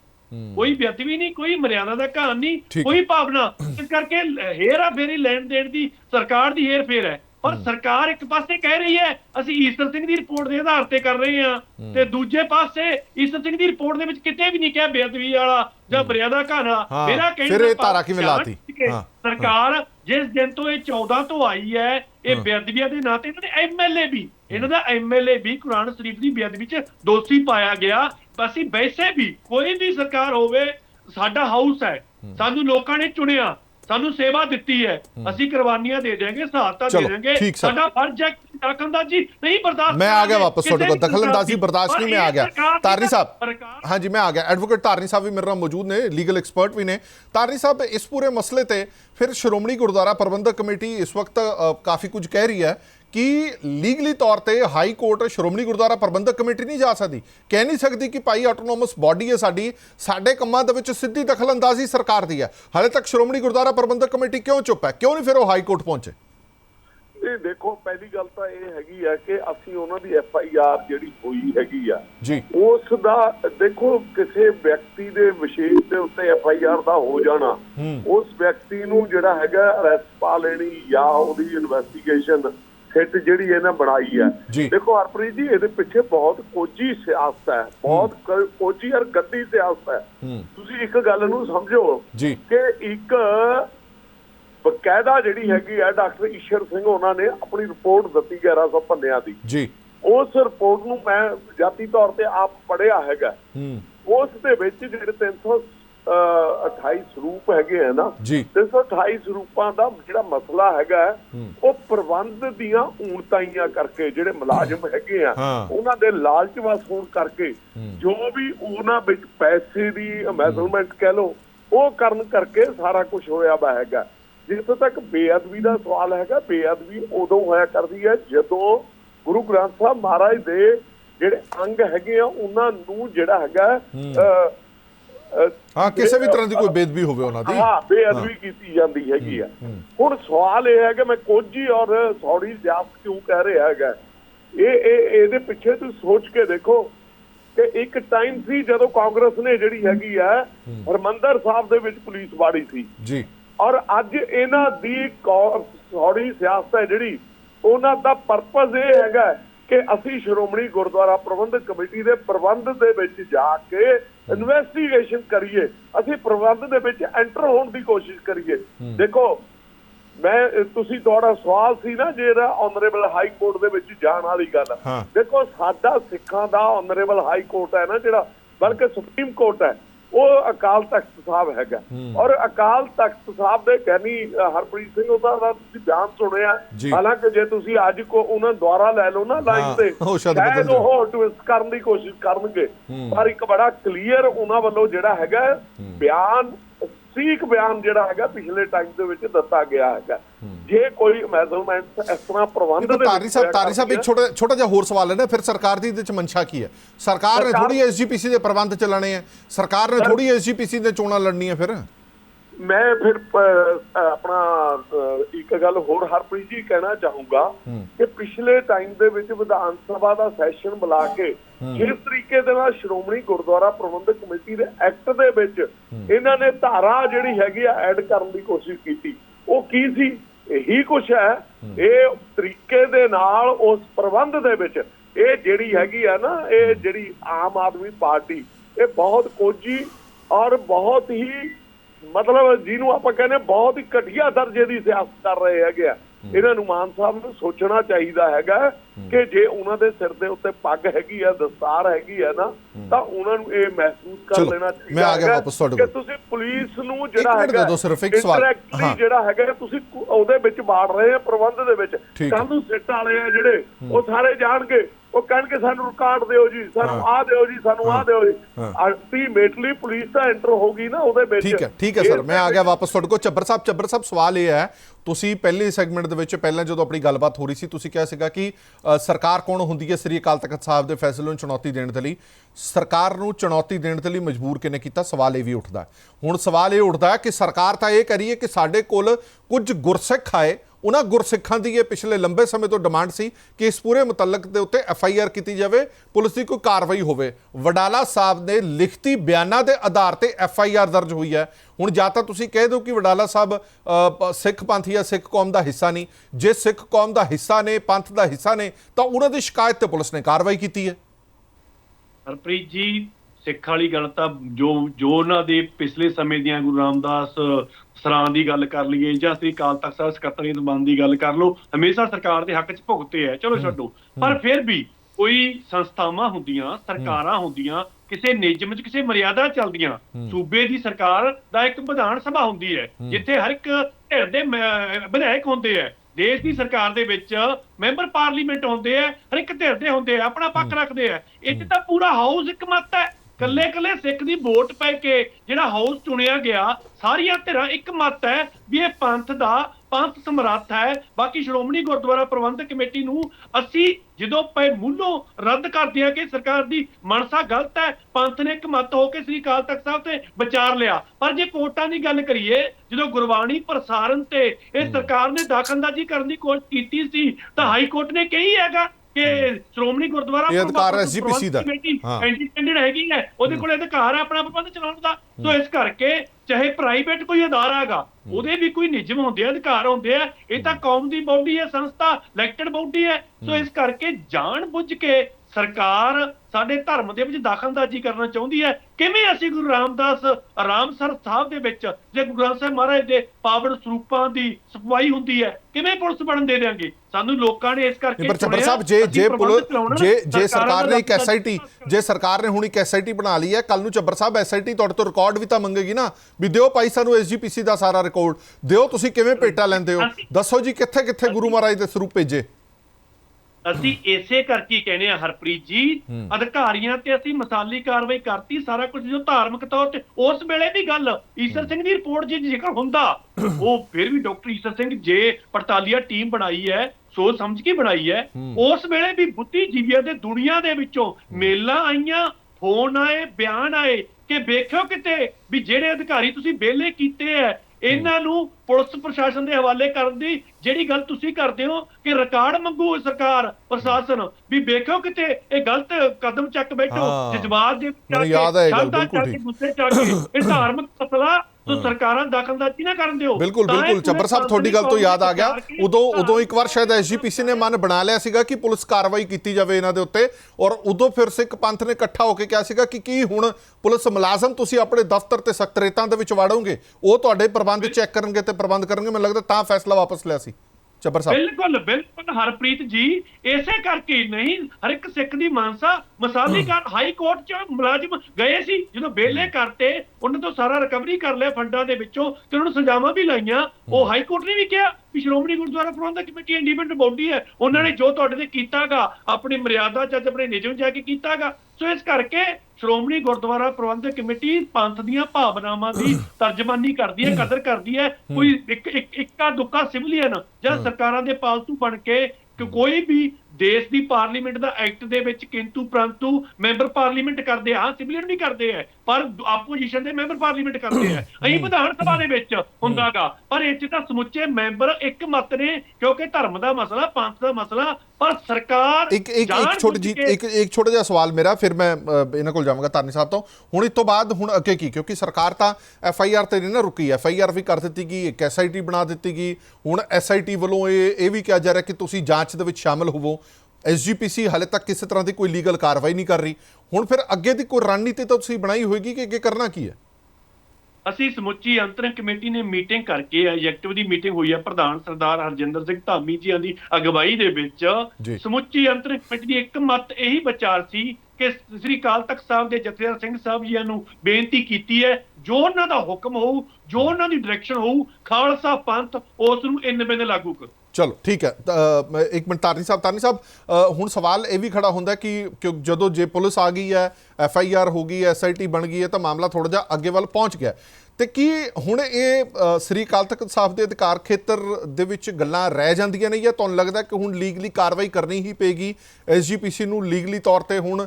ਕੋਈ ਬੇਅਦਬੀ ਨਹੀਂ ਕੋਈ ਮਰਿਆਦਾ ਦਾ ਘਾਣ ਨਹੀਂ। ਕੋਈ ਭਾਵਨਾ। ਇਸ ਕਰਕੇ ਹੇਰਾ ਫੇਰੀ ਲੈਣ ਦੇਣ ਦੀ ਸਰਕਾਰ ਦੀ ਹੇਰ ਫੇਰ ਹੈ। ਪਰ ਸਰਕਾਰ ਇੱਕ ਪਾਸੇ ਕਹਿ ਰਹੀ ਹੈ ਅਸੀਂ ਈਸਰ ਸਿੰਘ ਦੀ ਰਿਪੋਰਟ ਦੇ ਆਧਾਰ ਤੇ ਕਰ ਰਹੇ ਹਾਂ। ਤੇ ਦੂਜੇ ਪਾਸੇ ਈਸਰ ਸਿੰਘ ਦੀ ਰਿਪੋਰਟ ਦੇ ਵਿੱਚ ਕਿਤੇ ਵੀ ਨਹੀਂ ਕਿਹਾ ਬੇਅਦਬੀ ਵਾਲਾ ਜਾਂ ਮਰਿਆਦਾ ਘਾਣ ਵਾਲਾ। ਮੇਰਾ ਕਹਿਣ ਫਿਰ ਇਹ ਧਾਰਾ ਕਿਵੇਂ ਲਾਤੀ? ਕੇ ਸਰਕਾਰ ਜਿਸ ਦਿਨ ਤੋਂ ਇਹ 14 ਤੋਂ ਆਈ ਹੈ ਇਹ ਬੇਅਦਬੀਆਂ ਦੇ ਨਾਂ ਤੇ ਇਹਨਾਂ ਦੇ ਐਮਐਲਏ ਵੀ ਇਹਨਾਂ ਦਾ ਐਮਐਲਏ ਵੀ ਕੁਰਾਨ ਸ਼ਰੀਫ ਦੀ ਬੇਅਦਬੀ 'ਚ ਦੋਸ਼ੀ ਪਾਇਆ ਗਿਆ। ਅਸੀਂ ਵੈਸੇ ਵੀ ਕੋਈ ਵੀ ਸਰਕਾਰ ਹੋਵੇ ਸਾਡਾ ਹਾਊਸ ਹੈ। ਸਾਨੂੰ ਲੋਕਾਂ ਨੇ ਚੁਣਿਆ। ਸਾਨੂੰ ਸੇਵਾ ਦਿੱਤੀ ਹੈ। ਅਸੀਂ ਕੁਰਬਾਨੀਆਂ ਦੇ ਦੇਾਂਗੇ ਸਹਾਇਤਾ ਦੇ ਦੇਾਂਗੇ। ਸਾਡਾ ਫਰਜ਼ ਹੈ ਦਖਲਅੰਦਾਜ਼ੀ ਨਹੀਂ ਬਰਦਾਸ਼ਤ ਮੈਂ ਆ ਗਿਆ ਵਾਪਸ ਤੁਹਾਡੇ ਕੋਲ। ਦਖਲਅੰਦਾਜ਼ੀ। ਬਰਦਾਸ਼ਤ ਨਹੀਂ। ਮੈਂ ਆ ਗਿਆ। ਤਾਰਨੀ ਸਾਹਿਬ ਹਾਂਜੀ ਮੈਂ ਆ ਗਿਆ। ਐਡਵੋਕੇਟ ਤਾਰਨੀ ਸਾਹਿਬ ਵੀ ਮੇਰੇ ਨਾਲ ਮੌਜੂਦ ਨੇ ਲੀਗਲ ਐਕਸਪਰਟ ਵੀ ਨੇ। ਤਾਰਨੀ ਸਾਹਿਬ ਇਸ ਪੂਰੇ ਮਸਲੇ ਤੇ ਫਿਰ ਸ਼੍ਰੋਮਣੀ ਗੁਰਦੁਆਰਾ ਪ੍ਰਬੰਧਕ ਕਮੇਟੀ ਇਸ ਵਕਤ ਕਾਫੀ ਕੁਝ ਕਹਿ ਰਹੀ ਹੈ। ਕਿ ਲੀਗਲੀ ਤੌਰ ਤੇ high court Shiromani Gurdwara Prabandhak committee ਨਹੀਂ ਜਾ ਸਕਦੀ। ਕਹਿ ਨਹੀਂ ਸਕਦੀ ਕਿ ਭਾਈ ਆਟੋਨੋਮਸ ਬਾਡੀ ਹੈ ਸਾਡੀ ਸਾਡੇ ਕੰਮਾਂ ਦੇ ਵਿੱਚ ਸਿੱਧੀ ਦਖਲਅੰਦਾਜ਼ੀ ਸਰਕਾਰ ਦੀ ਹੈ। ਹਾਲੇ ਤੱਕ ਸ਼੍ਰੋਮਣੀ ਗੁਰਦੁਆਰਾ ਪ੍ਰਬੰਧਕ ਕਮੇਟੀ ਕਿਉਂ ਚੁੱਪ ਹੈ? ਕਿਉਂ ਨਹੀਂ ਫਿਰ ਉਹ ਹਾਈ ਕੋਰਟ ਪਹੁੰਚੇ? ਇਹ ਦੇਖੋ ਪਹਿਲੀ ਗੱਲ ਤਾਂ ਇਹ ਹੈਗੀ ਆ ਕਿ ਅਸੀਂ ਉਹਨਾਂ ਦੀ ਐਫ ਆਈ ਆਰ ਜਿਹੜੀ ਹੋਈ ਹੈਗੀ ਆ ਜੀ। ਉਸ ਦਾ ਦੇਖੋ ਕਿਸੇ ਵਿਅਕਤੀ ਦੇ ਵਿਸ਼ੇਸ਼ ਦੇ ਉੱਤੇ ਐਫ ਆਈ ਆਰ ਦਾ ਹੋ ਜਾਣਾ ਉਸ ਵਿਅਕਤੀ ਨੂੰ ਜਿਹੜਾ ਹੈਗਾ ਅਰੈਸਟ ਪਾ ਲੈਣੀ ਜਾਂ ਉਹਦੀ ਇਨਵੈਸਟੀਗੇਸ਼ਨ ਸਿੱਟ ਜਿਹੜੀ ਇਹਨਾਂ ਬਣਾਈ। ਹੈ। ਦੇਖੋ ਹਰਪ੍ਰੀਤ ਜੀ ਇਹਦੇ ਪਿੱਛੇ ਬਹੁਤ ਕੋਝੀ ਸਿਆਸਤ ਹੈ ਬਹੁਤ ਕੋਝੀ ਔਰ ਗੱਦੀ ਸਿਆਸਤ ਹੈ। ਤੁਸੀਂ ਇੱਕ ਗੱਲ ਨੂੰ ਸਮਝੋ ਕਿ ਇੱਕ ਬਕਾਇਦਾ ਜਿਹੜੀ ਹੈਗੀ ਆ ਡਾਕਟਰ ਈਸ਼ਰ ਸਿੰਘ ਉਹਨਾਂ ਨੇ ਆਪਣੀ ਰਿਪੋਰਟ ਦਿੱਤੀ 1100 ਪੰਨਿਆਂ ਦੀ। ਜੀ। ਉਸ ਰਿਪੋਰਟ ਨੂੰ ਮੈਂ ਜਾਤੀ ਤੌਰ ਤੇ ਆਪ ਪੜਿਆ ਹੈਗਾ। ਹੂੰ। ਉਸ ਦੇ ਵਿੱਚ ਜਿਹੜੇ 328 ਸਰੂਪ ਹੈਗੇ ਆ ਨਾ। ਜੀ। 328 ਸਰੂਪਾਂ ਦਾ ਜਿਹੜਾ ਮਸਲਾ ਹੈਗਾ ਉਹ ਪ੍ਰਬੰਧ ਦੀਆਂ ਊਣਤਾਈਆਂ ਕਰਕੇ ਜਿਹੜੇ ਮੁਲਾਜ਼ਮ ਹੈਗੇ ਆ। ਉਹਨਾਂ ਦੇ ਲਾਲਚ ਵਸ ਹੋਣ ਕਰਕੇ ਜੋ ਵੀ ਉਹਨਾਂ ਵਿੱਚ ਪੈਸੇ ਦੀ ਇਨਵੈਸਟਮੈਂਟ ਕਹਿ ਲਓ ਉਹ ਕਰਨ ਕਰਕੇ ਸਾਰਾ ਕੁਝ ਹੋਇਆ ਵਾ ਹੈਗਾ। ਜਿੱਥੋਂ ਤੱਕ ਬੇਅਦਬੀ ਦਾ ਸਵਾਲ ਹੈਗਾ ਬੇਅਦਬੀ ਉਦੋਂ ਹੋਇਆ ਕਰਦੀ ਹੈ ਜਦੋਂ ਗੁਰੂ ਗ੍ਰੰਥ ਸਾਹਿਬ ਮਹਾਰਾਜ ਦੇ ਜਿਹੜੇ ਅੰਗ ਹੈਗੇ ਆ ਉਹਨਾਂ ਨੂੰ ਜਿਹੜਾ ਹੈਗਾ ਹਾਂ ਕਿਸੇ ਵੀ ਤਰ੍ਹਾਂ ਦੀ ਕੋਈ ਬੇਦਬੀ ਹੋਵੇ ਉਹਨਾਂ ਦੀ। ਹਾਂ ਬੇਅਦਬੀ ਕੀਤੀ ਜਾਂਦੀ ਹੈਗੀ ਆ। ਹੁਣ ਸਵਾਲ ਇਹ ਹੈ ਕਿ ਮੈਂ ਕੋਝੀ ਔਰ ਸੌੜੀ ਸਿਆਸਤ ਕਿਉਂ ਕਹਿ ਰਿਹਾ ਹੈਗਾ। ਇਹ ਇਹ ਇਹਦੇ ਪਿੱਛੇ ਤੁਸੀਂ ਸੋਚ ਕੇ ਦੇਖੋ ਕਿ ਇੱਕ ਟਾਈਮ ਸੀ ਜਦੋਂ ਕਾਂਗਰਸ ਨੇ ਜਿਹੜੀ ਹੈਗੀ ਆ ਹਰਮੰਦਰ ਸਾਹਿਬ ਦੇ ਵਿੱਚ ਪੁਲਿਸ ਵਾੜੀ ਸੀ। ਜੀ। ਔਰ ਅੱਜ ਇਹਨਾਂ ਦੀ ਸੌੜੀ ਸਿਆਸਤ ਹੈ ਜਿਹੜੀ ਉਹਨਾਂ ਦਾ ਪਰਪਸ ਇਹ ਹੈਗਾ ਕਿ ਅਸੀਂ ਸ਼੍ਰੋਮਣੀ ਗੁਰਦੁਆਰਾ ਪ੍ਰਬੰਧਕ ਕਮੇਟੀ ਦੇ ਪ੍ਰਬੰਧ ਦੇ ਵਿੱਚ ਜਾ ਕੇ ਇਨਵੈਸਟੀਗੇਸ਼ਨ ਕਰੀਏ ਅਸੀਂ ਪ੍ਰਬੰਧ ਦੇ ਵਿੱਚ ਐਂਟਰ ਹੋਣ ਦੀ ਕੋਸ਼ਿਸ਼ ਕਰੀਏ। ਦੇਖੋ ਮੈਂ ਤੁਸੀਂ ਤੁਹਾਡਾ ਸਵਾਲ ਸੀ ਨਾ ਜਿਹੜਾ ਆਨਰੇਬਲ ਹਾਈ ਕੋਰਟ ਦੇ ਵਿੱਚ ਜਾਣ ਵਾਲੀ ਗੱਲ। ਦੇਖੋ ਸਾਡਾ ਸਿੱਖਾਂ ਦਾ ਆਨਰੇਬਲ ਹਾਈ ਕੋਰਟ ਹੈ ਨਾ ਜਿਹੜਾ ਬਲਕਿ ਸੁਪਰੀਮ ਕੋਰਟ ਹੈ। ਉਹ ਅਕਾਲ ਤਖਤ ਸਾਹਿਬ ਹੈਗਾ। ਔਰ ਅਕਾਲ ਤਖਤ ਸਾਹਿਬ ਦੇ ਅ, ਹਰਪ੍ਰੀਤ ਸਿੰਘ ਉਹਦਾ ਦਾ ਤੁਸੀਂ ਬਿਆਨ ਸੁਣਿਆ। ਹਾਲਾਂਕਿ ਜੇ ਤੁਸੀਂ ਅੱਜ ਕੋ ਉਹਨਾਂ ਦੁਆਰਾ ਲੈ ਲਓ ਨਾ ਲਾਈਨ ਤੇ ਸ਼ਾਇਦ। ਉਹ ਟਵਿਸਟ ਕਰਨ ਦੀ ਕੋਸ਼ਿਸ਼ ਕਰਨਗੇ। ਪਰ ਇੱਕ ਬੜਾ ਕਲੀਅਰ ਉਹਨਾਂ ਵੱਲੋਂ ਜਿਹੜਾ ਹੈਗਾ ਬਿਆਨ ਸੀਕ ਬਿਆਨ ਜਿਹੜਾ ਹੈਗਾ ਪਿਛਲੇ ਟਾਈਮ ਦੇ ਵਿੱਚ ਦਿੱਤਾ ਗਿਆ ਹੈਗਾ। ਜੇ ਕੋਈ ਮੈਜ਼ਰਮੈਂਟ ਇਸ ਤਰ੍ਹਾਂ ਪ੍ਰਬੰਧ ਦੇ ਤਾਰੀ ਵਿੱਚ ਸਾਹਿਬ ਤਾਰੀ ਸਾਹਿਬ ਇੱਕ ਛੋਟਾ ਛੋਟਾ ਜਿਹਾ ਹੋਰ ਸਵਾਲ ਹੈ ਨਾ ਫਿਰ ਸਰਕਾਰ ਦੀ ਇਹਦੇ ਚ ਮਨਸ਼ਾ ਕੀ ਹੈ? ਸਰਕਾਰ ਨੇ ਥੋੜੀ ਐਸਜੀਪੀਸੀ ਦੇ ਪ੍ਰਬੰਧ ਚੱਲਣੇ ਆ ਸਰਕਾਰ ਨੇ ਥੋੜੀ ਐਸਜੀਪੀਸੀ ਦੇ ਚੋਣਾਂ ਲੜਨੀਆਂ ਫਿਰ। ਮੈਂ ਫਿਰ ਆਪਣਾ ਇੱਕ ਗੱਲ ਹੋਰ ਹਰਪ੍ਰੀਤ ਜੀ ਕਹਿਣਾ ਚਾਹੂੰਗਾ ਕਿ ਪਿਛਲੇ ਟਾਈਮ ਦੇ ਵਿੱਚ ਵਿਧਾਨ ਸਭਾ ਦਾ ਸੈਸ਼ਨ ਬੁਲਾ ਕੇ ਜਿਸ ਤਰੀਕੇ ਦੇ ਨਾਲ ਸ਼੍ਰੋਮਣੀ ਗੁਰਦੁਆਰਾ ਪ੍ਰਬੰਧਕ ਕਮੇਟੀ ਦੇ ਐਕਟ ਦੇ ਵਿੱਚ ਇਹਨਾਂ ਨੇ ਧਾਰਾ ਜਿਹੜੀ ਹੈਗੀ ਆ ਐਡ ਕਰਨ ਦੀ ਕੋਸ਼ਿਸ਼ ਕੀਤੀ। ਉਹ ਕੀ ਸੀ? ਇਹੀ ਕੁਛ ਹੈ। ਇਹ ਤਰੀਕੇ ਦੇ ਨਾਲ ਉਸ ਪ੍ਰਬੰਧ ਦੇ ਵਿੱਚ ਇਹ ਜਿਹੜੀ ਹੈਗੀ ਆ ਨਾ ਇਹ ਜਿਹੜੀ ਆਮ ਆਦਮੀ ਪਾਰਟੀ ਇਹ ਬਹੁਤ ਕੋਝੀ ਔਰ ਬਹੁਤ ਹੀ ਮਤਲਬ ਜਿਹਨੂੰ ਆਪਾਂ ਕਹਿੰਦੇ ਬਹੁਤ ਹੀ ਘਟੀਆ ਦਰਜੇ ਦੀ ਸਿਆਸਤ ਕਰ ਰਹੇ ਹੈਗੇ ਆ। ਇਹਨਾਂ ਨੂੰ ਮਾਨ ਸਾਹਿਬ ਨੂੰ ਸੋਚਣਾ ਚਾਹੀਦਾ ਹੈਗਾ ਕਿ ਜੇ ਉਹਨਾਂ ਦੇ ਸਿਰ ਦੇ ਉੱਤੇ ਪੱਗ ਹੈਗੀ ਆ ਦਸਤਾਰ ਹੈਗੀ ਆ ਨਾ ਤਾਂ ਉਹਨਾਂ ਨੂੰ ਇਹ ਮਹਿਸੂਸ ਕਰ ਲੈਣਾ ਚਾਹੀਦਾ ਮੈਂ ਆ ਗਿਆ ਹੈਗਾ ਵਾਪਸ ਤੁਹਾਡੇ ਕਿ। ਤੁਸੀਂ ਪੁਲਿਸ ਨੂੰ ਜਿਹੜਾ ਦੇ ਹੈਗਾ ਦਿਓ ਸਿਰਫ ਇੱਕ ਸਵਾਲ। ਜਿਹੜਾ ਹੈਗਾ ਤੁਸੀਂ ਉਹਦੇ ਵਿੱਚ ਬਾੜ ਰਹੇ ਆ ਪ੍ਰਬੰਧ ਦੇ ਵਿੱਚ। ਕੱਲ ਨੂੰ ਸਿੱਟ ਵਾਲੇ ਆ ਜਿਹੜੇ ਉਹ ਸਾਰੇ ਜਾਣਗੇ। ਉਹ ਕਹਿਣਗੇ ਸਾਨੂੰ ਰਿਕਾਰਡ ਦਿਓ ਜੀ ਸਾਨੂੰ ਆਹ ਦਿਓ ਜੀ ਸਾਨੂੰ ਆਹ ਦਿਓ ਜੀ। ਅਲਟੀਮੇਟਲੀ ਪੁਲਿਸ ਤਾਂ ਐਂਟਰ ਹੋਗੀ ਨਾ ਉਹਦੇ ਵਿੱਚ। ਠੀਕ ਹੈ ਠੀਕ ਹੈ ਸਰ। ਮੈਂ ਆ ਗਿਆ ਵਾਪਸ ਤੁਹਾਡੇ ਕੋਲ। ਚੱਬਰ ਸਾਹਿਬ ਚੱਬਰ ਸਾਹਿਬ ਸਵਾਲ ਇਹ ਹੈ ਤੁਸੀਂ ਪਹਿਲੇ ਸੈਗਮੈਂਟ ਦੇ ਵਿੱਚ ਪਹਿਲਾਂ ਜਦੋਂ ਆਪਣੀ ਗੱਲਬਾਤ ਹੋ ਰਹੀ ਸੀ ਤੁਸੀਂ ਕਿਹਾ ਸੀਗਾ ਕਿ ਸਰਕਾਰ ਕੌਣ ਹੁੰਦੀ ਹੈ ਸ੍ਰੀ ਅਕਾਲ ਤਖਤ ਸਾਹਿਬ ਦੇ ਫੈਸਲੇ ਨੂੰ ਚੁਣੌਤੀ ਦੇਣ ਦੇ ਲਈ? ਸਰਕਾਰ ਨੂੰ ਚੁਣੌਤੀ ਦੇਣ ਦੇ ਲਈ ਮਜਬੂਰ ਕਿਨੇ ਕੀਤਾ? ਸਵਾਲ ਇਹ ਵੀ ਉੱਠਦਾ ਹੈ। ਹੁਣ ਸਵਾਲ ਇਹ ਉੱਠਦਾ ਹੈ ਕਿ ਸਰਕਾਰ ਤਾਂ ਇਹ ਕਰੀਏ ਕਿ ਸਾਡੇ ਕੋਲ ਕੁਝ ਗੁਰਸਿੱਖ ਆਏ ਉਹਨਾਂ ਗੁਰਸਿੱਖਾਂ ਦੀ ਇਹ ਪਿਛਲੇ ਲੰਬੇ ਸਮੇਂ ਤੋਂ ਡਿਮਾਂਡ ਸੀ ਕਿ ਇਸ ਪੂਰੇ ਮੁਤਲਕ ਦੇ ਉੱਤੇ ਐਫ ਆਈ ਆਰ ਕੀਤੀ ਜਾਵੇ, ਪੁਲਿਸ ਦੀ ਕੋਈ ਕਾਰਵਾਈ ਹੋਵੇ। ਵਡਾਲਾ ਸਾਹਿਬ ਦੇ ਲਿਖਤੀ ਬਿਆਨਾਂ ਦੇ ਆਧਾਰ ਤੇ ਐਫ ਆਈ ਆਰ ਦਰਜ ਹੋਈ ਹੈ। ਹੁਣ ਜਾਂ ਤਾਂ ਤੁਸੀਂ ਕਹਿ ਦਿਓ ਕਿ ਵਡਾਲਾ ਸਾਹਿਬ ਸਿੱਖ ਪੰਥ ਜਾਂ ਸਿੱਖ ਕੌਮ ਦਾ ਹਿੱਸਾ ਨਹੀਂ। ਜੇ ਸਿੱਖ ਕੌਮ ਦਾ ਹਿੱਸਾ ਨੇ, ਪੰਥ ਦਾ ਹਿੱਸਾ ਨੇ, ਤਾਂ ਉਹਨਾਂ ਦੀ ਸ਼ਿਕਾਇਤ ਤੇ ਪੁਲਿਸ ਨੇ ਕਾਰਵਾਈ ਕੀਤੀ ਹੈ। ਹਰਪ੍ਰੀਤ ਜੀ ਸਿੱਖ ਵਾਲੀ ਗੱਲ ਤਾਂ ਜੋ ਜੋ ਉਹਨਾਂ ਦੇ ਪਿਛਲੇ ਸਮੇਂ ਦੀਆਂ ਗੁਰੂ ਰਾਮਦਾਸ ਸਰਾਂ ਦੀ ਗੱਲ ਕਰ ਲਈਏ ਜਾਂ ਸ੍ਰੀ ਅਕਾਲ ਤਖਤ ਸਾਹਿਬ ਸਕੱਤਰੀ ਜ਼ਬਾਨ ਦੀ ਗੱਲ ਕਰ ਲਓ ਹਮੇਸ਼ਾ ਸਰਕਾਰ ਦੇ ਹੱਕ 'ਚ ਭੁਗਤੇ ਹੈ ਚਲੋ ਛੱਡੋ। ਪਰ ਫਿਰ ਵੀ ਕੋਈ ਸੰਸਥਾਵਾਂ ਹੁੰਦੀਆਂ ਸਰਕਾਰਾਂ ਹੁੰਦੀਆਂ ਕਿਸੇ ਨਿਯਮ 'ਚ ਕਿਸੇ ਮਰਿਆਦਾ ਚੱਲਦੀਆਂ ਸੂਬੇ ਦੀ ਸਰਕਾਰ ਦਾ ਇੱਕ ਵਿਧਾਨ ਸਭਾ ਹੁੰਦੀ ਹੈ ਜਿੱਥੇ ਹਰ ਇੱਕ ਧਿਰ ਦੇ ਵਿਧਾਇਕ ਹੁੰਦੇ ਹੈ ਦੇਸ਼ ਦੀ ਸਰਕਾਰ ਦੇ ਵਿੱਚ ਮੈਂਬਰ ਪਾਰਲੀਮੈਂਟ ਹੁੰਦੇ ਆ ਹਰ ਇੱਕ ਧਿਰ ਦੇ ਹੁੰਦੇ ਆ ਆਪਣਾ ਪੱਖ ਰੱਖਦੇ ਆ। ਇੱਥੇ ਤਾਂ ਪੂਰਾ ਹਾਊਸ ਇੱਕ ਮਤ ਹੈ। ਕੱਲੇ ਕੱਲੇ ਸਿੱਖ ਦੀ ਵੋਟ ਪੈ ਕੇ ਜਿਹੜਾ ਹਾਊਸ ਚੁਣਿਆ ਗਿਆ ਸਾਰੀਆਂ ਧਿਰਾਂ ਇੱਕ ਮਤ ਹੈ ਵੀ ਇਹ ਪੰਥ ਦਾ ਪੰਥ ਸਮਰੱਥ ਹੈ। ਬਾਕੀ ਸ਼੍ਰੋਮਣੀ ਗੁਰਦੁਆਰਾ ਪ੍ਰਬੰਧਕ ਕਮੇਟੀ ਨੂੰ ਅਸੀਂ ਜਦੋਂ ਪੈ ਮੂਲੋਂ ਰੱਦ ਕਰਦੇ ਆ ਕਿ ਸਰਕਾਰ ਦੀ ਮਨਸਾ ਗਲਤ ਹੈ ਪੰਥ ਨੇ ਇੱਕ ਮਤ ਹੋ ਕੇ ਸ੍ਰੀ ਅਕਾਲ ਤਖਤ ਸਾਹਿਬ ਤੇ ਵਿਚਾਰ ਲਿਆ। ਪਰ ਜੇ ਕੋਰਟਾਂ ਦੀ ਗੱਲ ਕਰੀਏ ਜਦੋਂ ਗੁਰਬਾਣੀ ਪ੍ਰਸਾਰਣ ਤੇ ਇਹ ਸਰਕਾਰ ਨੇ ਦਾਖਲਅੰਦਾਜ਼ੀ ਕਰਨ ਦੀ ਕੋਸ਼ਿਸ਼ ਕੀਤੀ ਸੀ ਤਾਂ ਹਾਈ ਕੋਰਟ ਨੇ ਕਹੀ ਹੈਗਾ ਕਿ ਸ਼੍ਰੋਮਣੀ ਗੁਰਦੁਆਰਾ ਇਹ ਅਧਿਕਾਰ ਪ੍ਰਬੰਧਕ SGPC ਦਾ। ਕਮੇਟੀ ਹਾਂ। ਇੰਡੀਪੈਂਡੈਂਟ ਹੈਗੀ ਹੈ। ਉਹਦੇ ਕੋਲ ਅਧਿਕਾਰ ਹੈ ਆਪਣਾ ਪ੍ਰਬੰਧ ਚਲਾਉਣ ਦਾ। ਸੋ ਇਸ ਕਰਕੇ ਚਾਹੇ ਪ੍ਰਾਈਵੇਟ ਕੋਈ ਅਦਾਰਾ ਹੈਗਾ ਉਹਦੇ ਵੀ ਕੋਈ ਨਿਯਮ ਹੁੰਦੇ ਆ ਅਧਿਕਾਰ ਹੁੰਦੇ ਆ। ਇਹ ਤਾਂ ਕੌਮ ਦੀ ਬੋਡੀ ਹੈ ਸੰਸਥਾ ਇਲੈਕਟਡ ਬੋਡੀ ਹੈ। ਸੋ ਇਸ ਕਰਕੇ ਜਾਣ ਬੁੱਝ ਕੇ ਸਰਕਾਰ ਸਾਡੇ ਧਰਮ ਦੇ ਵਿੱਚ ਦਖਲਅੰਦਾਜ਼ੀ ਕਰਨਾ ਚਾਹੁੰਦੀ ਹੈ। ਕਿਵੇਂ ਅਸੀਂ ਗੁਰੂ ਰਾਮਦਾਸ ਰਾਮਸਰ ਸਾਹਿਬ ਦੇ ਵਿੱਚ ਜੇ ਗੁਰੂ ਗ੍ਰੰਥ ਸਾਹਿਬ ਮਹਾਰਾਜ ਦੇ ਪਾਵਨ ਸਰੂਪਾਂ ਦੀ ਸਫ਼ਾਈ ਹੁੰਦੀ ਹੈ ਕਿਵੇਂ ਪੁਲਿਸ ਬਣਨ ਦੇ ਦਿਆਂਗੇ? ਸਾਨੂੰ ਲੋਕਾਂ ਨੇ ਇਸ ਕਰਕੇ ਪਰ ਸਾਹਿਬ ਜੇ ਜੇ ਜੇ ਜੇ ਸਰਕਾਰਾਂ ਨੇ ਇੱਕ ਐਸਆਈਟੀ ਜੇ ਸਰਕਾਰ ਨੇ ਹੁਣ ਇੱਕ ਐਸਆਈਟੀ ਬਣਾ ਲਈ ਹੈ ਕੱਲ ਨੂੰ ਚੱਬਰ ਸਾਹਿਬ ਐਸਆਈਟੀ ਤੁਹਾਡੇ ਤੋਂ ਰਿਕਾਰਡ ਵੀ ਤਾਂ ਮੰਗੇਗੀ ਨਾ ਵੀ ਦਿਓ ਭਾਈ ਸਾਨੂੰ ਐਸਜੀਪੀਸੀ ਦਾ ਸਾਰਾ ਰਿਕਾਰਡ ਦਿਓ ਤੁਸੀਂ ਕਿਵੇਂ ਪੇਟਾ ਲੈਂਦੇ ਹੋ? ਦੱਸੋ ਜੀ ਕਿੱਥੇ ਕਿੱਥੇ ਗੁਰੂ ਮਹਾਰਾਜ ਦੇ ਸਰੂਪ ਭੇਜੇ? ਅਸੀਂ ਇਸੇ ਕਰਕੇ ਹੀ ਕਹਿੰਦੇ ਆ ਹਰਪ੍ਰੀਤ ਜੀ ਅਧਿਕਾਰੀਆਂ ਤੇ ਅਸੀਂ ਮਸਾਲੀ ਕਾਰਵਾਈ ਕਰਤੀ ਸਾਰਾ ਕੁਝ ਜੋ ਧਾਰਮਿਕ ਤੌਰ ਤੇ ਉਸ ਵੇਲੇ ਵੀ ਗੱਲ ਈਸ਼ਰ ਸਿੰਘ ਦੀ ਰਿਪੋਰਟ ਜੇ ਜੇਕਰ ਹੁੰਦਾ ਉਹ ਫਿਰ ਵੀ ਡਾਕਟਰ ਈਸ਼ਰ ਸਿੰਘ ਜੇ ਪੜਤਾਲੀਆ ਟੀਮ ਬਣਾਈ ਹੈ ਸੋਚ ਸਮਝ ਕੇ ਬਣਾਈ ਹੈ ਉਸ ਵੇਲੇ ਵੀ ਬੁੱਧੀਜੀਵੀਆਂ ਦੇ ਦੁਨੀਆ ਦੇ ਵਿੱਚੋਂ ਮੇਲਾਂ ਆਈਆਂ ਫੋਨ ਆਏ ਬਿਆਨ ਆਏ ਕਿ ਵੇਖਿਓ ਕਿਤੇ ਵੀ ਜਿਹੜੇ ਅਧਿਕਾਰੀ ਤੁਸੀਂ ਵਿਹਲੇ ਕੀਤੇ ਐ ਇਹਨਾਂ ਨੂੰ ਪੁਲਿਸ ਪ੍ਰਸ਼ਾਸਨ ਦੇ ਹਵਾਲੇ ਕਰਨ ਦੀ ਜਿਹੜੀ ਗੱਲ ਤੁਸੀਂ ਕਰਦੇ ਹੋ ਕਿ ਰਿਕਾਰਡ ਮੰਗੂ ਸਰਕਾਰ ਪ੍ਰਸ਼ਾਸਨ ਵੀ ਵੇਖਿਓ ਕਿਤੇ ਇਹ ਗਲਤ ਕਦਮ ਚੱਕ ਬੈਠੋ। ਜਜ਼ਬਾਤ ਦੇ ਕੇ, ਚੱਕ ਕੇ, ਠੀਕ। ਗੁੱਸੇ ਚੱਕ ਕੇ ਇਹ ਧਾਰਮਿਕ ਮਸਲਾ ਤੋਂ ਸਰਕਾਰਾਂ ਦਖਲਅੰਦਾਜ਼ੀ ਨਾ ਕਰਨ ਦਿਓ। ਬਿਲਕੁਲ ਬਿਲਕੁਲ। ਚੱਬਰ ਸਾਹਿਬ ਤੁਹਾਡੀ ਗੱਲ ਤੋਂ ਯਾਦ ਆ ਗਿਆ। ਉਦੋਂ ਉਦੋਂ ਇੱਕ ਵਾਰ ਸ਼ਾਇਦ ਐਸਜੀਪੀਸੀ ਨੇ ਮਨ ਬਣਾ ਲਿਆ ਸੀਗਾ ਕਿ ਪੁਲਿਸ ਕਾਰਵਾਈ ਕੀਤੀ ਜਾਵੇ ਇਹਨਾਂ ਦੇ ਉੱਤੇ। ਔਰ ਉਦੋਂ ਫਿਰ ਸਿੱਖ ਪੰਥ ਨੇ ਇਕੱਠਾ ਹੋ ਕੇ ਕਿਹਾ ਸੀਗਾ ਕਿ ਕੀ ਹੁਣ ਪੁਲਿਸ ਮੁਲਾਜ਼ਮ ਤੁਸੀਂ ਆਪਣੇ ਦਫ਼ਤਰ ਤੇ ਸਖਤ ਰੇਤਾਂ ਦੇ ਵਿੱਚ ਵਾੜੋਗੇ ਉਹ ਤੁਹਾਡੇ ਪ੍ਰਬੰਧ ਚੈੱਕ ਕਰਨਗੇ ਤੇ ਪ੍ਰਬੰਧ ਕਰਨਗੇ। ਮੈਨੂੰ ਲੱਗਦਾ ਤਾਂ ਫੈਸਲਾ ਵਾਪਸ ਲਿਆ ਸੀ। ਚੱਬਰ ਸਾਹਿਬ। ਬਿਲਕੁਲ ਬਿਲਕੁਲ ਹਰਪ੍ਰੀਤ ਜੀ ਇਸੇ ਕਰਕੇ ਨਹੀਂ ਹਰ ਇੱਕ ਸਿੱਖ ਦੀ ਮਾਨਸਾ ਮਸਾਲੀ ਕਰ ਹਾਈ ਕੋਰਟ ਚ ਮੁਲਾਜ਼ਮ ਗਏ ਸੀ ਜਦੋਂ ਬੇਲੇ ਕਰਤੇ ਉਹਨਾਂ ਤੋਂ ਸਾਰਾ ਰਿਕਵਰੀ ਕਰ ਲਿਆ ਫੰਡਾਂ ਦੇ ਵਿੱਚੋਂ ਤੇ ਉਹਨਾਂ ਨੂੰ ਸਜ਼ਾਵਾਂ ਵੀ ਲਾਈਆਂ ਉਹ ਹਾਈ ਕੋਰਟ ਨੇ ਵੀ ਕਿਹਾ ਕਿ Shiromani Gurdwara Prabandhak committee independent body ਹੈ। ਉਹਨਾਂ ਨੇ ਜੋ ਤੁਹਾਡੇ ਤੇ ਕੀਤਾਗਾ ਆਪਣੀ ਮਰਿਆਦਾ ਚ ਆਪਣੇ ਨਿਯਮ ਜਾ ਕੇ ਕੀਤਾਗਾ। ਸੋ ਇਸ ਕਰਕੇ ਸ਼੍ਰੋਮਣੀ ਗੁਰਦੁਆਰਾ ਪ੍ਰਬੰਧਕ ਕਮੇਟੀ ਪੰਥ ਦੀਆਂ ਭਾਵਨਾਵਾਂ ਦੀ ਤਰਜਮਾਨੀ ਕਰਦੀ ਹੈ ਕਦਰ ਕਰਦੀ ਹੈ। ਕੋਈ ਇੱਕ ਇੱਕ ਇੱਕਾ ਦੁੱਕਾ ਸਿਵਲੀਅਨ ਜਾਂ ਸਰਕਾਰਾਂ ਦੇ ਪਾਲਤੂ ਬਣ ਕੇ ਕਿ ਕੋਈ ਵੀ ਦੇਸ਼ ਦੀ ਪਾਰਲੀਮੈਂਟ ਦਾ ਐਕਟ ਦੇ ਵਿੱਚ ਕਿੰਤੂ ਪ੍ਰੰਤੂ ਮੈਂਬਰ ਪਾਰਲੀਮੈਂਟ ਕਰਦੇ ਆ ਸਿਵਲੀਅਨ ਵੀ ਕਰਦੇ ਆ। ਪਰ ਆਪੋਜੀਸ਼ਨ ਦੇ ਮੈਂਬਰ ਪਾਰਲੀਮੈਂਟ ਕਰਦੇ ਆ ਅਸੀਂ ਵਿਧਾਨ ਸਭਾ ਦੇ ਵਿੱਚ ਹੁੰਦਾਗਾ। ਪਰ ਇਹ 'ਚ ਤਾਂ ਸਮੁੱਚੇ ਮੈਂਬਰ ਇੱਕ ਮਤ ਨੇ ਕਿਉਂਕਿ ਧਰਮ ਦਾ ਮਸਲਾ ਪੰਥ ਦਾ ਮਸਲਾ ਪਰ ਸਰਕਾਰ ਇੱਕ ਇੱਕ ਇੱਕ ਛੋਟੀ ਜੀ ਇੱਕ ਇੱਕ ਛੋਟਾ ਜਿਹਾ ਸਵਾਲ ਮੇਰਾ ਫਿਰ ਮੈਂ ਇਹਨਾਂ ਕੋਲ ਜਾਵਾਂਗਾ ਧਾਰਨੀ ਸਾਹਿਬ ਤੋਂ। ਹੁਣ ਇਸ ਤੋਂ ਬਾਅਦ ਹੁਣ ਅੱਗੇ ਕੀ ਕਿਉਂਕਿ ਸਰਕਾਰ ਤਾਂ ਐਫ ਆਈ ਆਰ ਤੇ ਨਹੀਂ ਨਾ ਰੁਕੀ। ਐਫ ਆਈ ਆਰ ਵੀ ਕਰ ਦਿੱਤੀ ਗਈ ਇੱਕ ਐਸ ਆਈ ਟੀ ਬਣਾ ਦਿੱਤੀ ਗਈ। ਹੁਣ ਐਸ ਆਈ ਟੀ ਵੱਲੋਂ ਇਹ ਇਹ ਵੀ ਕਿਹਾ ਜਾ ਰਿਹਾ ਕਿ ਤੁਸੀਂ ਜਾਂਚ ਦੇ ਵਿੱਚ ਸ਼ਾਮਲ ਹੋਵੋ। ਐਸ ਜੀ ਪੀ ਸੀ ਹਾਲੇ ਤੱਕ ਕਿਸੇ ਤਰ੍ਹਾਂ ਦੀ ਕੋਈ ਲੀਗਲ ਕਾਰਵਾਈ ਨਹੀਂ ਕਰ ਰਹੀ। ਹੁਣ ਫਿਰ ਅੱਗੇ ਦੀ ਕੋਈ ਰਣਨੀਤੀ ਤਾਂ ਤੁਸੀਂ ਬਣਾਈ ਹੋਏਗੀ ਕਿ ਅੱਗੇ ਕਰਨਾ ਕੀ ਹੈ? ਅਸੀਂ ਸਮੁੱਚੀ ਅੰਤਰਿਮ ਕਮੇਟੀ ਨੇ ਮੀਟਿੰਗ ਕਰਕੇ ਐਗਜ਼ੈਕਟਿਵ ਦੀ ਮੀਟਿੰਗ ਹੋਈ ਹੈ ਪ੍ਰਧਾਨ ਸਰਦਾਰ ਹਰਜਿੰਦਰ ਸਿੰਘ ਧਾਮੀ ਜੀਆਂ ਦੀ ਅਗਵਾਈ ਦੇ ਜੀ। ਵਿੱਚ ਸਮੁੱਚੀ ਅੰਤਰਿਮ ਕਮੇਟੀ ਦੀ ਇੱਕ ਮਤ ਇਹੀ ਵਿਚਾਰ ਸੀ ਕਿ ਸ੍ਰੀ ਅਕਾਲ ਤਖਤ ਸਾਹਿਬ ਦੇ ਜਥੇਦਾਰ ਸਿੰਘ ਸਾਹਿਬ ਜੀਆਂ ਨੂੰ ਬੇਨਤੀ ਕੀਤੀ ਹੈ ਜੋ ਉਹਨਾਂ ਦਾ ਹੁਕਮ ਹੋਊ ਜੋ ਉਹਨਾਂ ਦੀ ਡਾਇਰੈਕਸ਼ਨ ਹੋਊ ਖਾਲਸਾ ਪੰਥ ਉਸ ਨੂੰ ਇਨ ਬਿਨ ਲਾਗੂ ਕਰੋ। ਚਲੋ, ਠੀਕ ਹੈ। ਇੱਕ ਮਿੰਟ, ਤਾਰਨੀ ਸਾਹਿਬ ਤਾਰਨੀ ਸਾਹਿਬ ਹੁਣ ਸਵਾਲ ਇਹ ਵੀ ਖੜਾ ਹੁੰਦਾ ਕਿ ਕਿ ਜਦੋਂ ਜੇ ਪੁਲਿਸ ਆ ਗਈ ਹੈ, ਐਫ ਆਈ ਆਰ ਹੋ ਗਈ ਹੈ, ਐਸ ਆਈ ਟੀ ਬਣ ਗਈ ਹੈ, ਤਾਂ ਮਾਮਲਾ ਥੋੜਾ ਜਿਹਾ ਅੱਗੇ ਵੱਲ ਪਹੁੰਚ ਗਿਆ। ਤੇ ਕੀ ਹੁਣ ਇਹ ਸ੍ਰੀ ਅਕਾਲ ਤਖਤ ਸਾਹਿਬ ਦੇ ਅਧਿਕਾਰ ਖੇਤਰ ਦੇ ਵਿੱਚ ਗੱਲਾਂ ਰਹਿ ਜਾਂਦੀਆਂ ਨੇ ਜਾਂ ਤੁਹਾਨੂੰ ਲੱਗਦਾ ਕਿ ਹੁਣ ਲੀਗਲੀ ਕਾਰਵਾਈ ਕਰਨੀ ਹੀ ਪਏਗੀ? ਐਸਜੀਪੀਸੀ ਨੂੰ ਲੀਗਲੀ ਤੌਰ ਤੇ ਹੁਣ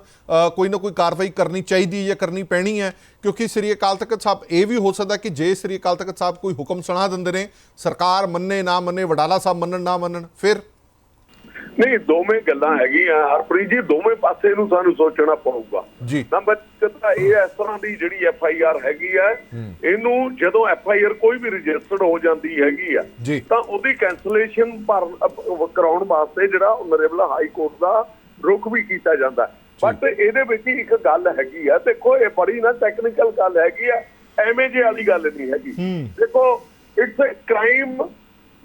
ਕੋਈ ਨਾ ਕੋਈ ਕਾਰਵਾਈ ਕਰਨੀ ਚਾਹੀਦੀ ਜਾਂ ਕਰਨੀ ਪੈਣੀ ਹੈ? ਕਿਉਂਕਿ ਸ੍ਰੀ ਅਕਾਲ ਤਖਤ ਸਾਹਿਬ ਇਹ ਵੀ ਹੋ ਸਕਦਾ ਕਿ ਜੇ ਸ੍ਰੀ ਅਕਾਲ ਤਖਤ ਸਾਹਿਬ ਕੋਈ ਹੁਕਮ ਸੁਣਾ ਦਿੰਦੇ ਨੇ ਸਰਕਾਰ ਮੰਨੇ ਨਾ ਮੰਨੇ ਵਡਾਲਾ ਸਾਹਿਬ ਮੰਨਣ ਨਾ ਮੰਨਣ ਫਿਰ? ਨਹੀਂ ਦੋਵੇਂ ਗੱਲਾਂ ਹੈਗੀਆਂ। ਹਰਪ੍ਰੀਤ ਜੀ ਦੋਵੇਂ ਪਾਸੇ ਨੂੰ ਸਾਨੂੰ ਸੋਚਣਾ ਪਊਗਾ। ਜੀ। ਨੰਬਰ ਇੱਕ ਤਾਂ ਇਹ ਇਸ ਤਰ੍ਹਾਂ ਦੀ ਜਿਹੜੀ ਐਫ ਆਈ ਆਰ ਹੈਗੀ ਆ ਇਹਨੂੰ ਜਦੋਂ ਐਫ ਆਈ ਆਰ ਕੋਈ ਵੀ ਰਜਿਸਟਰਡ ਹੋ ਜਾਂਦੀ ਹੈਗੀ ਆ। ਤਾਂ ਉਹਦੀ ਕੈਂਸਲੇਸ਼ਨ ਕਰਾਉਣ ਵਾਸਤੇ ਜਿਹੜਾ ਆਨਰੇਬਲ ਹਾਈ ਕੋਰਟ ਦਾ ਰੁਖ ਵੀ ਕੀਤਾ ਜਾਂਦਾ। ਬਟ ਇਹਦੇ ਵਿੱਚ ਇੱਕ ਗੱਲ ਹੈਗੀ ਆ ਦੇਖੋ ਇਹ ਬੜੀ ਨਾ ਟੈਕਨੀਕਲ ਗੱਲ ਹੈਗੀ ਆ ਐਵੇਂ ਜੇ ਵਾਲੀ ਗੱਲ ਨਹੀਂ ਹੈਗੀ। ਦੇਖੋ it's a crime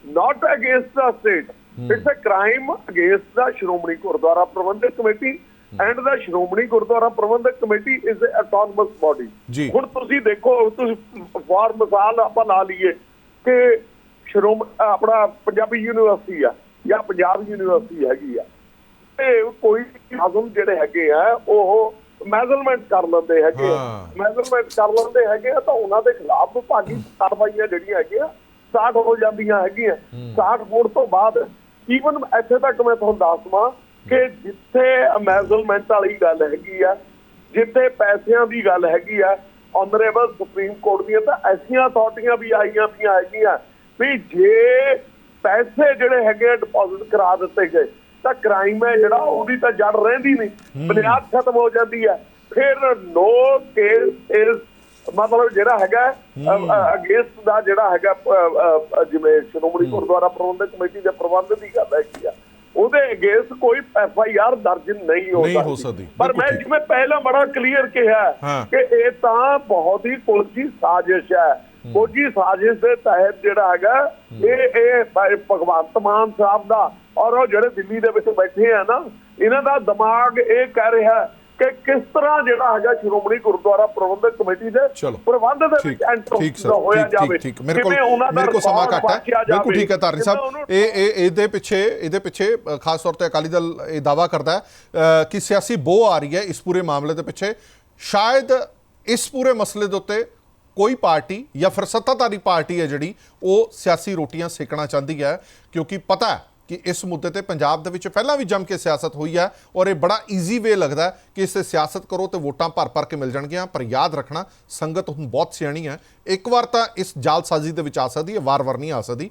not against the state it's a crime against the Shiromani Gurdwara Prabandhak committee and the Shiromani Gurdwara Prabandhak committee is a autonomous body. ਹੁਣ ਤੁਸੀਂ ਦੇਖੋ ਤੁਸੀਂ ਫਾਰ ਮਿਸਾਲ ਆਪਾਂ ਲਾ ਲਈਏ ਕਿ ਸ਼੍ਰੋਮ ਆਪਣਾ ਪੰਜਾਬੀ ਯੂਨੀਵਰਸਿਟੀ ਆ ਜਾਂ ਪੰਜਾਬ ਯੂਨੀਵਰਸਿਟੀ ਹੈਗੀ ਆ। ਤੇ ਕੋਈ ਆਜ਼ਮ ਜਿਹੜੇ ਹੈਗੇ ਆ ਉਹ ਮੈਜ਼ਰਮੈਂਟ ਕਰ ਲੈਂਦੇ ਹੈਗੇ। ਮੈਜ਼ਰਮੈਂਟ ਕਰ ਲੈਂਦੇ ਹੈਗੇ ਆ ਤਾਂ ਉਹਨਾਂ ਦੇ ਖਿਲਾਫ ਵਿਭਾਗੀ ਕਾਰਵਾਈਆਂ ਜਿਹੜੀਆਂ ਹੈਗੀਆਂ ਸਟਾਰਟ ਹੋ ਜਾਂਦੀਆਂ ਹੈਗੀਆਂ। ਸਟਾਰਟ ਹੋਣ ਤੋਂ ਬਾਅਦ ਈਵਨ ਇੱਥੇ ਤੱਕ ਮੈਂ ਤੁਹਾਨੂੰ ਦੱਸਵਾਂ ਕਿ ਜਿੱਥੇ ਮੈਜ਼ਰਮੈਂਟ ਵਾਲੀ ਗੱਲ ਹੈਗੀ ਆ ਜਿੱਥੇ ਪੈਸਿਆਂ ਦੀ ਗੱਲ ਹੈਗੀ ਆ ਆਨਰੇਬਲ ਸੁਪਰੀਮ ਕੋਰਟ ਦੀਆਂ ਤਾਂ ਐਸੀਆਂ ਅਥਾਰਟੀਆਂ ਵੀ ਆਈਆਂ ਵੀ ਹੈਗੀਆਂ ਵੀ ਜੇ ਪੈਸੇ ਜਿਹੜੇ ਹੈਗੇ ਡਿਪੋਜ਼ਿਟ ਕਰਾ ਦਿੱਤੇ ਗਏ ਤਾਂ ਕ੍ਰਾਈਮ ਹੈ ਜਿਹੜਾ ਉਹਦੀ ਤਾਂ ਜੜ ਰਹਿੰਦੀ ਨਹੀਂ ਬੁਨਿਆਦ ਖਤਮ ਹੋ ਜਾਂਦੀ ਹੈ ਫਿਰ ਨੋ ਕੇਸ ਇਸ ਮਤਲਬ ਜਿਹੜਾ ਹੈਗਾ ਅਗੇਂਸਟ ਦਾ ਜਿਹੜਾ ਹੈਗਾ ਜਿਵੇਂ ਸ਼੍ਰੋਮਣੀ ਗੁਰਦੁਆਰਾ ਪ੍ਰਬੰਧਕ ਕਮੇਟੀ ਦੇ ਪ੍ਰਬੰਧ ਦੀ ਗੱਲ ਹੈਗੀ ਆ। ਉਹਦੇ ਅਗੇਂਸਟ ਕੋਈ ਐਫ ਆਈ ਆਰ ਦਰਜ ਨਹੀਂ ਹੋ ਨਹੀਂ ਹੋ ਸਕਦੀ। ਪਰ ਮੈਂ। ਜਿਵੇਂ ਪਹਿਲਾਂ ਬੜਾ ਕਲੀਅਰ ਕਿਹਾ। ਕਿ ਇਹ ਤਾਂ ਬਹੁਤ ਹੀ ਕੋਝੀ ਸਾਜ਼ਿਸ਼ ਹੈ ਕੋਝੀ ਸਾਜ਼ਿਸ਼ ਦੇ ਤਹਿਤ ਜਿਹੜਾ ਹੈਗਾ ਇਹ ਇਹ ਭਗਵੰਤ ਮਾਨ ਸਾਹਿਬ ਦਾ ਔਰ ਉਹ ਜਿਹੜੇ ਦਿੱਲੀ ਦੇ ਵਿੱਚ ਬੈਠੇ ਆ ਨਾ ਇਹਨਾਂ ਦਾ ਦਿਮਾਗ ਇਹ ਕਹਿ ਰਿਹਾ ਕਿ ਕਿਸ ਤਰ੍ਹਾਂ ਜਿਹੜਾ ਹੈਗਾ ਸ਼੍ਰੋਮਣੀ ਗੁਰਦੁਆਰਾ ਪ੍ਰਬੰਧਕ ਕਮੇਟੀ ਦੇ। ਪ੍ਰਬੰਧ ਦੇ ਵਿੱਚ ਐਂਟਰ ਹੋਇਆ ਜਾਵੇ ਠੀਕ ਠੀਕ ਮੇਰੇ ਕੋਲ ਮੇਰੇ ਕੋਲ ਸਮਾਂ ਘੱਟ ਹੈ। ਬਿਲਕੁਲ ਠੀਕ ਹੈ ਧਾਰਨੀ ਸਾਹਿਬ। ਇਹ ਇਹ ਇਹਦੇ ਪਿੱਛੇ ਇਹਦੇ ਪਿੱਛੇ ਖਾਸ ਤੌਰ ਤੇ ਅਕਾਲੀ ਦਲ ਇਹ ਦਾਵਾ ਕਰਦਾ ਹੈ ਕਿ ਸਿਆਸੀ ਬੋ ਆ ਰਹੀ ਹੈ ਇਸ ਪੂਰੇ ਮਾਮਲੇ ਦੇ ਪਿੱਛੇ। ਸ਼ਾਇਦ ਇਸ ਪੂਰੇ ਮਸਲੇ ਦੇ ਉੱਤੇ ਕੋਈ ਪਾਰਟੀ ਜਾਂ ਫਿਰ ਸੱਤਾਧਾਰੀ ਪਾਰਟੀ ਹੈ ਜਿਹੜੀ ਉਹ ਸਿਆਸੀ ਰੋਟੀਆਂ ਸੇਕਣਾ ਚਾਹੁੰਦੀ ਹੈ ਕਿਉਂਕਿ ਪਤਾ ਹੈ ਕਿ ਇਸ ਮੁੱਦੇ ਤੇ ਪੰਜਾਬ ਦੇ ਵਿੱਚ ਪਹਿਲਾਂ ਵੀ ਜੰਮ ਕੇ ਸਿਆਸਤ ਹੋਈ ਹੈ ਔਰ ਇਹ ਬੜਾ ਈਜ਼ੀ ਵੇ ਲੱਗਦਾ ਕਿ ਇਸ ਤੇ ਸਿਆਸਤ ਕਰੋ ਤੇ ਵੋਟਾਂ ਭਰ ਭਰ ਕੇ ਮਿਲ ਜਾਣਗੀਆਂ। ਪਰ ਯਾਦ ਰੱਖਣਾ, ਸੰਗਤ ਹੁਣ ਬਹੁਤ ਸਿਆਣੀ ਹੈ। ਇੱਕ ਵਾਰ ਤਾਂ ਇਸ ਜਾਲਸਾਜ਼ੀ ਦੇ ਵਿੱਚ ਆ ਸਕਦੀ ਹੈ, ਵਾਰ-ਵਾਰ ਨਹੀਂ ਆ ਸਕਦੀ।